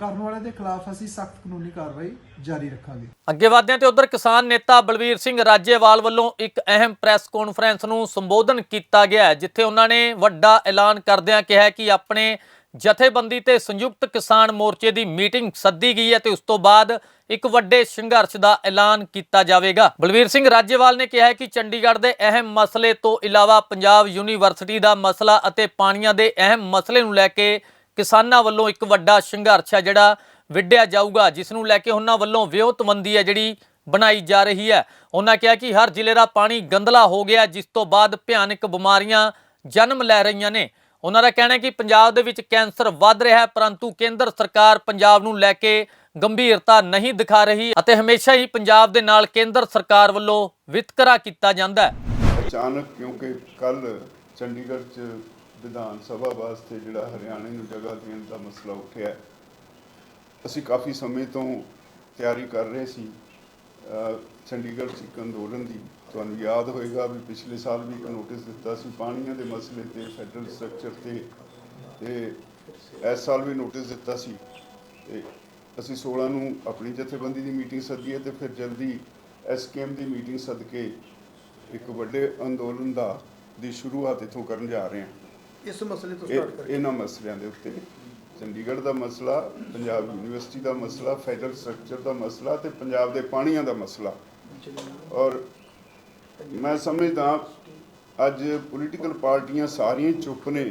ਕਰਨ ਵਾਲੇ ਦੇ ਖਿਲਾਫ ਅਸੀਂ ਸਖਤ ਕਾਨੂੰਨੀ ਕਾਰਵਾਈ ਜਾਰੀ ਰੱਖਾਂਗੇ। ਅੱਗੇ ਵਧਦੇ ਤੇ ਉਧਰ ਕਿਸਾਨ ਨੇਤਾ ਬਲਵੀਰ ਸਿੰਘ ਰਾਜੇਵਾਲ ਵੱਲੋਂ ਇੱਕ ਅਹਿਮ ਪ੍ਰੈਸ ਕਾਨਫਰੰਸ ਨੂੰ ਸੰਬੋਧਨ ਕੀਤਾ ਗਿਆ ਜਿੱਥੇ ਉਹਨਾਂ ਨੇ ਵੱਡਾ ਐਲਾਨ ਕਰਦਿਆਂ ਕਿਹਾ ਕਿ ਆਪਣੇ ਜਥੇਬੰਦੀ ਤੇ ਸੰਯੁਕਤ ਕਿਸਾਨ ਮੋਰਚੇ ਦੀ ਮੀਟਿੰਗ ਸੱਦੀ ਗਈ ਹੈ ਤੇ ਉਸ ਤੋਂ ਬਾਅਦ ਇੱਕ ਵੱਡੇ ਸੰਘਰਸ਼ ਦਾ ਐਲਾਨ ਕੀਤਾ ਜਾਵੇਗਾ। ਬਲਵੀਰ ਸਿੰਘ ਰਾਜੇਵਾਲ ਨੇ ਕਿਹਾ ਹੈ ਕਿ ਚੰਡੀਗੜ੍ਹ ਦੇ ਅਹਿਮ ਮਸਲੇ ਤੋਂ ਇਲਾਵਾ ਪੰਜਾਬ ਯੂਨੀਵਰਸਿਟੀ ਦਾ ਮਸਲਾ ਅਤੇ ਪਾਣੀਆਂ ਦੇ ਅਹਿਮ ਮਸਲੇ ਨੂੰ ਲੈ ਕੇ ਕਿਸਾਨਾਂ ਵੱਲੋਂ ਇੱਕ ਵੱਡਾ ਸੰਘਰਸ਼ ਹੈ ਜਿਹੜਾ ਵਿੱਢਿਆ ਜਾਊਗਾ, ਜਿਸ ਨੂੰ ਲੈ ਕੇ ਉਹਨਾਂ ਵੱਲੋਂ ਵਿਉਤਮੰਦੀ ਹੈ ਜਿਹੜੀ ਬਣਾਈ ਜਾ ਰਹੀ ਹੈ। ਉਹਨਾਂ ਕਿਹਾ ਕਿ ਹਰ ਜ਼ਿਲ੍ਹੇ ਦਾ ਪਾਣੀ ਗੰਦਲਾ ਹੋ ਗਿਆ ਜਿਸ ਤੋਂ ਬਾਅਦ ਭਿਆਨਕ ਬਿਮਾਰੀਆਂ ਜਨਮ ਲੈ ਰਹੀਆਂ ਨੇ। ਉਹਨਾਂ ਦਾ ਕਹਿਣਾ ਹੈ ਕਿ ਪੰਜਾਬ ਦੇ ਵਿੱਚ ਕੈਂਸਰ ਵੱਧ ਰਿਹਾ ਹੈ, ਪਰੰਤੂ ਕੇਂਦਰ ਸਰਕਾਰ ਪੰਜਾਬ ਨੂੰ ਲੈ ਕੇ ਗੰਭੀਰਤਾ ਨਹੀਂ ਦਿਖਾ ਰਹੀ ਅਤੇ ਹਮੇਸ਼ਾ ਹੀ ਪੰਜਾਬ ਦੇ ਨਾਲ ਕੇਂਦਰ ਸਰਕਾਰ ਵੱਲੋਂ ਵਿਤਕਰਾ ਕੀਤਾ ਜਾਂਦਾ ਹੈ। ਅਚਾਨਕ ਕਿਉਂਕਿ ਕੱਲ ਚੰਡੀਗੜ੍ਹ 'ਚ ਵਿਧਾਨ ਸਭਾ ਵਾਸਤੇ ਜਿਹੜਾ ਹਰਿਆਣੇ ਨੂੰ ਜਗ੍ਹਾ ਦੇਣ ਦਾ ਮਸਲਾ ਉੱਠਿਆ ਅਸੀਂ ਕਾਫੀ ਸਮੇਂ ਤੋਂ ਤਿਆਰੀ ਕਰ ਰਹੇ ਸੀ। ਚੰਡੀਗੜ੍ਹ 'ਚ ਇੱਕ ਅੰਦੋਲਨ ਦੀ। ਤੁਹਾਨੂੰ ਯਾਦ ਹੋਏਗਾ ਵੀ ਪਿਛਲੇ ਸਾਲ ਵੀ ਇੱਕ ਨੋਟਿਸ ਦਿੱਤਾ ਸੀ ਪਾਣੀਆਂ ਦੇ ਮਸਲੇ ਤੇ, ਫੈਡਰਲ ਸਟਰਕਚਰ ਤੇ ਤੇ ਇਸ ਸਾਲ ਵੀ ਨੋਟਿਸ ਦਿੱਤਾ ਸੀ। ਤੇ ਅਸੀਂ 16 ਨੂੰ ਆਪਣੀ ਜਥੇਬੰਦੀ ਦੀ ਮੀਟਿੰਗ ਸੱਦੀ ਹੈ ਤੇ ਫਿਰ ਜਲਦੀ ਐਸਕੇਐਮ ਦੀ ਮੀਟਿੰਗ ਸੱਦ ਕੇ ਇੱਕ ਵੱਡੇ ਅੰਦੋਲਨ ਦਾ, ਦੀ ਸ਼ੁਰੂਆਤ ਇੱਥੋਂ ਕਰਨ ਜਾ ਰਹੇ ਹਾਂ। ਇਸ ਮਸਲੇ ਤੋਂ ਸਟਾਰਟ ਕਰੀਏ। ਇਹਨਾਂ ਮਸਲਿਆਂ ਦੇ ਉੱਤੇ ਚੰਡੀਗੜ੍ਹ ਦਾ ਮਸਲਾ ਪੰਜਾਬ ਯੂਨੀਵਰਸਿਟੀ ਦਾ ਮਸਲਾ ਫੈਡਰਲ ਸਟਰਕਚਰ ਦਾ ਮਸਲਾ ਤੇ ਪੰਜਾਬ ਦੇ ਪਾਣੀਆਂ ਦਾ ਮਸਲਾ। ਔਰ ਮੈਂ ਸਮਝਦਾ ਅੱਜ ਪੋਲੀਟੀਕਲ ਪਾਰਟੀਆਂ ਸਾਰੀਆਂ ਚੁੱਪ ਨੇ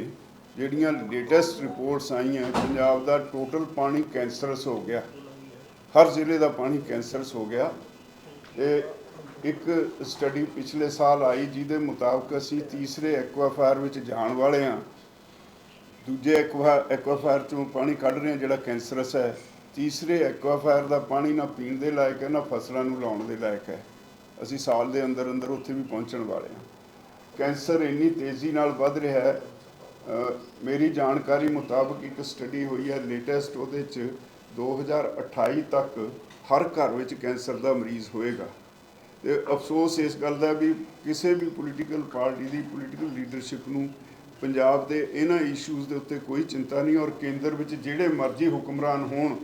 ਜਿਹੜੀਆਂ ਲੇਟੈਸਟ ਰਿਪੋਰਟਸ ਆਈਆਂ ਪੰਜਾਬ ਦਾ ਟੋਟਲ ਪਾਣੀ ਕੈਂਸਰਸ ਹੋ ਗਿਆ। ਹਰ ਜ਼ਿਲ੍ਹੇ ਦਾ ਪਾਣੀ ਕੈਂਸਰਸ ਹੋ ਗਿਆ। ਤੇ ਇੱਕ ਸਟੱਡੀ ਪਿਛਲੇ ਸਾਲ ਆਈ ਜਿਹਦੇ ਮੁਤਾਬਕ ਅਸੀਂ ਤੀਸਰੇ ਐਕਵਾਫਾਇਰ ਵਿੱਚ ਜਾਣ ਵਾਲੇ ਹਾਂ। ਦੂਜੇ ਐਕਵਾ ਐਕਵਾਫਾਇਰ ਚੋਂ ਪਾਣੀ ਕੱਢ ਰਹੇ ਹਾਂ, ਜਿਹੜਾ ਕੈਂਸਰਸ ਹੈ। ਤੀਸਰੇ ਐਕਵਾਫਾਇਰ ਦਾ ਪਾਣੀ ਨਾ ਪੀਣ ਦੇ ਲਾਇਕ ਹੈ, ਨਾ ਫਸਲਾਂ ਨੂੰ ਲਾਉਣ ਦੇ ਲਾਇਕ ਹੈ। ਅਸੀਂ ਸਾਲ ਦੇ ਅੰਦਰ ਅੰਦਰ ਉੱਥੇ ਵੀ ਪਹੁੰਚਣ ਵਾਲੇ ਹਾਂ। ਕੈਂਸਰ ਇੰਨੀ ਤੇਜ਼ੀ ਨਾਲ ਵੱਧ ਰਿਹਾ ਹੈ ਮੇਰੀ ਜਾਣਕਾਰੀ ਮੁਤਾਬਕ ਇੱਕ ਸਟੱਡੀ ਹੋਈ ਹੈ ਲੇਟੈਸਟ, ਉਹਦੇ ਚ 2028 ਤੱਕ ਹਰ ਘਰ ਵਿੱਚ ਕੈਂਸਰ ਦਾ ਮਰੀਜ਼ ਹੋਏਗਾ। ਤੇ ਅਫਸੋਸ ਇਸ ਗੱਲ ਦਾ ਵੀ ਕਿਸੇ ਵੀ ਪੋਲੀਟੀਕਲ ਪਾਰਟੀ ਦੀ ਪੋਲੀਟੀਕਲ ਲੀਡਰਸ਼ਿਪ ਨੂੰ ਪੰਜਾਬ ਦੇ ਇਹਨਾਂ ਇਸ਼ੂਜ਼ ਦੇ ਉੱਤੇ ਕੋਈ ਚਿੰਤਾ ਨਹੀਂ ਔਰ ਕੇਂਦਰ ਵਿੱਚ ਜਿਹੜੇ ਮਰਜ਼ੀ ਹੁਕਮਰਾਨ ਹੋਣ,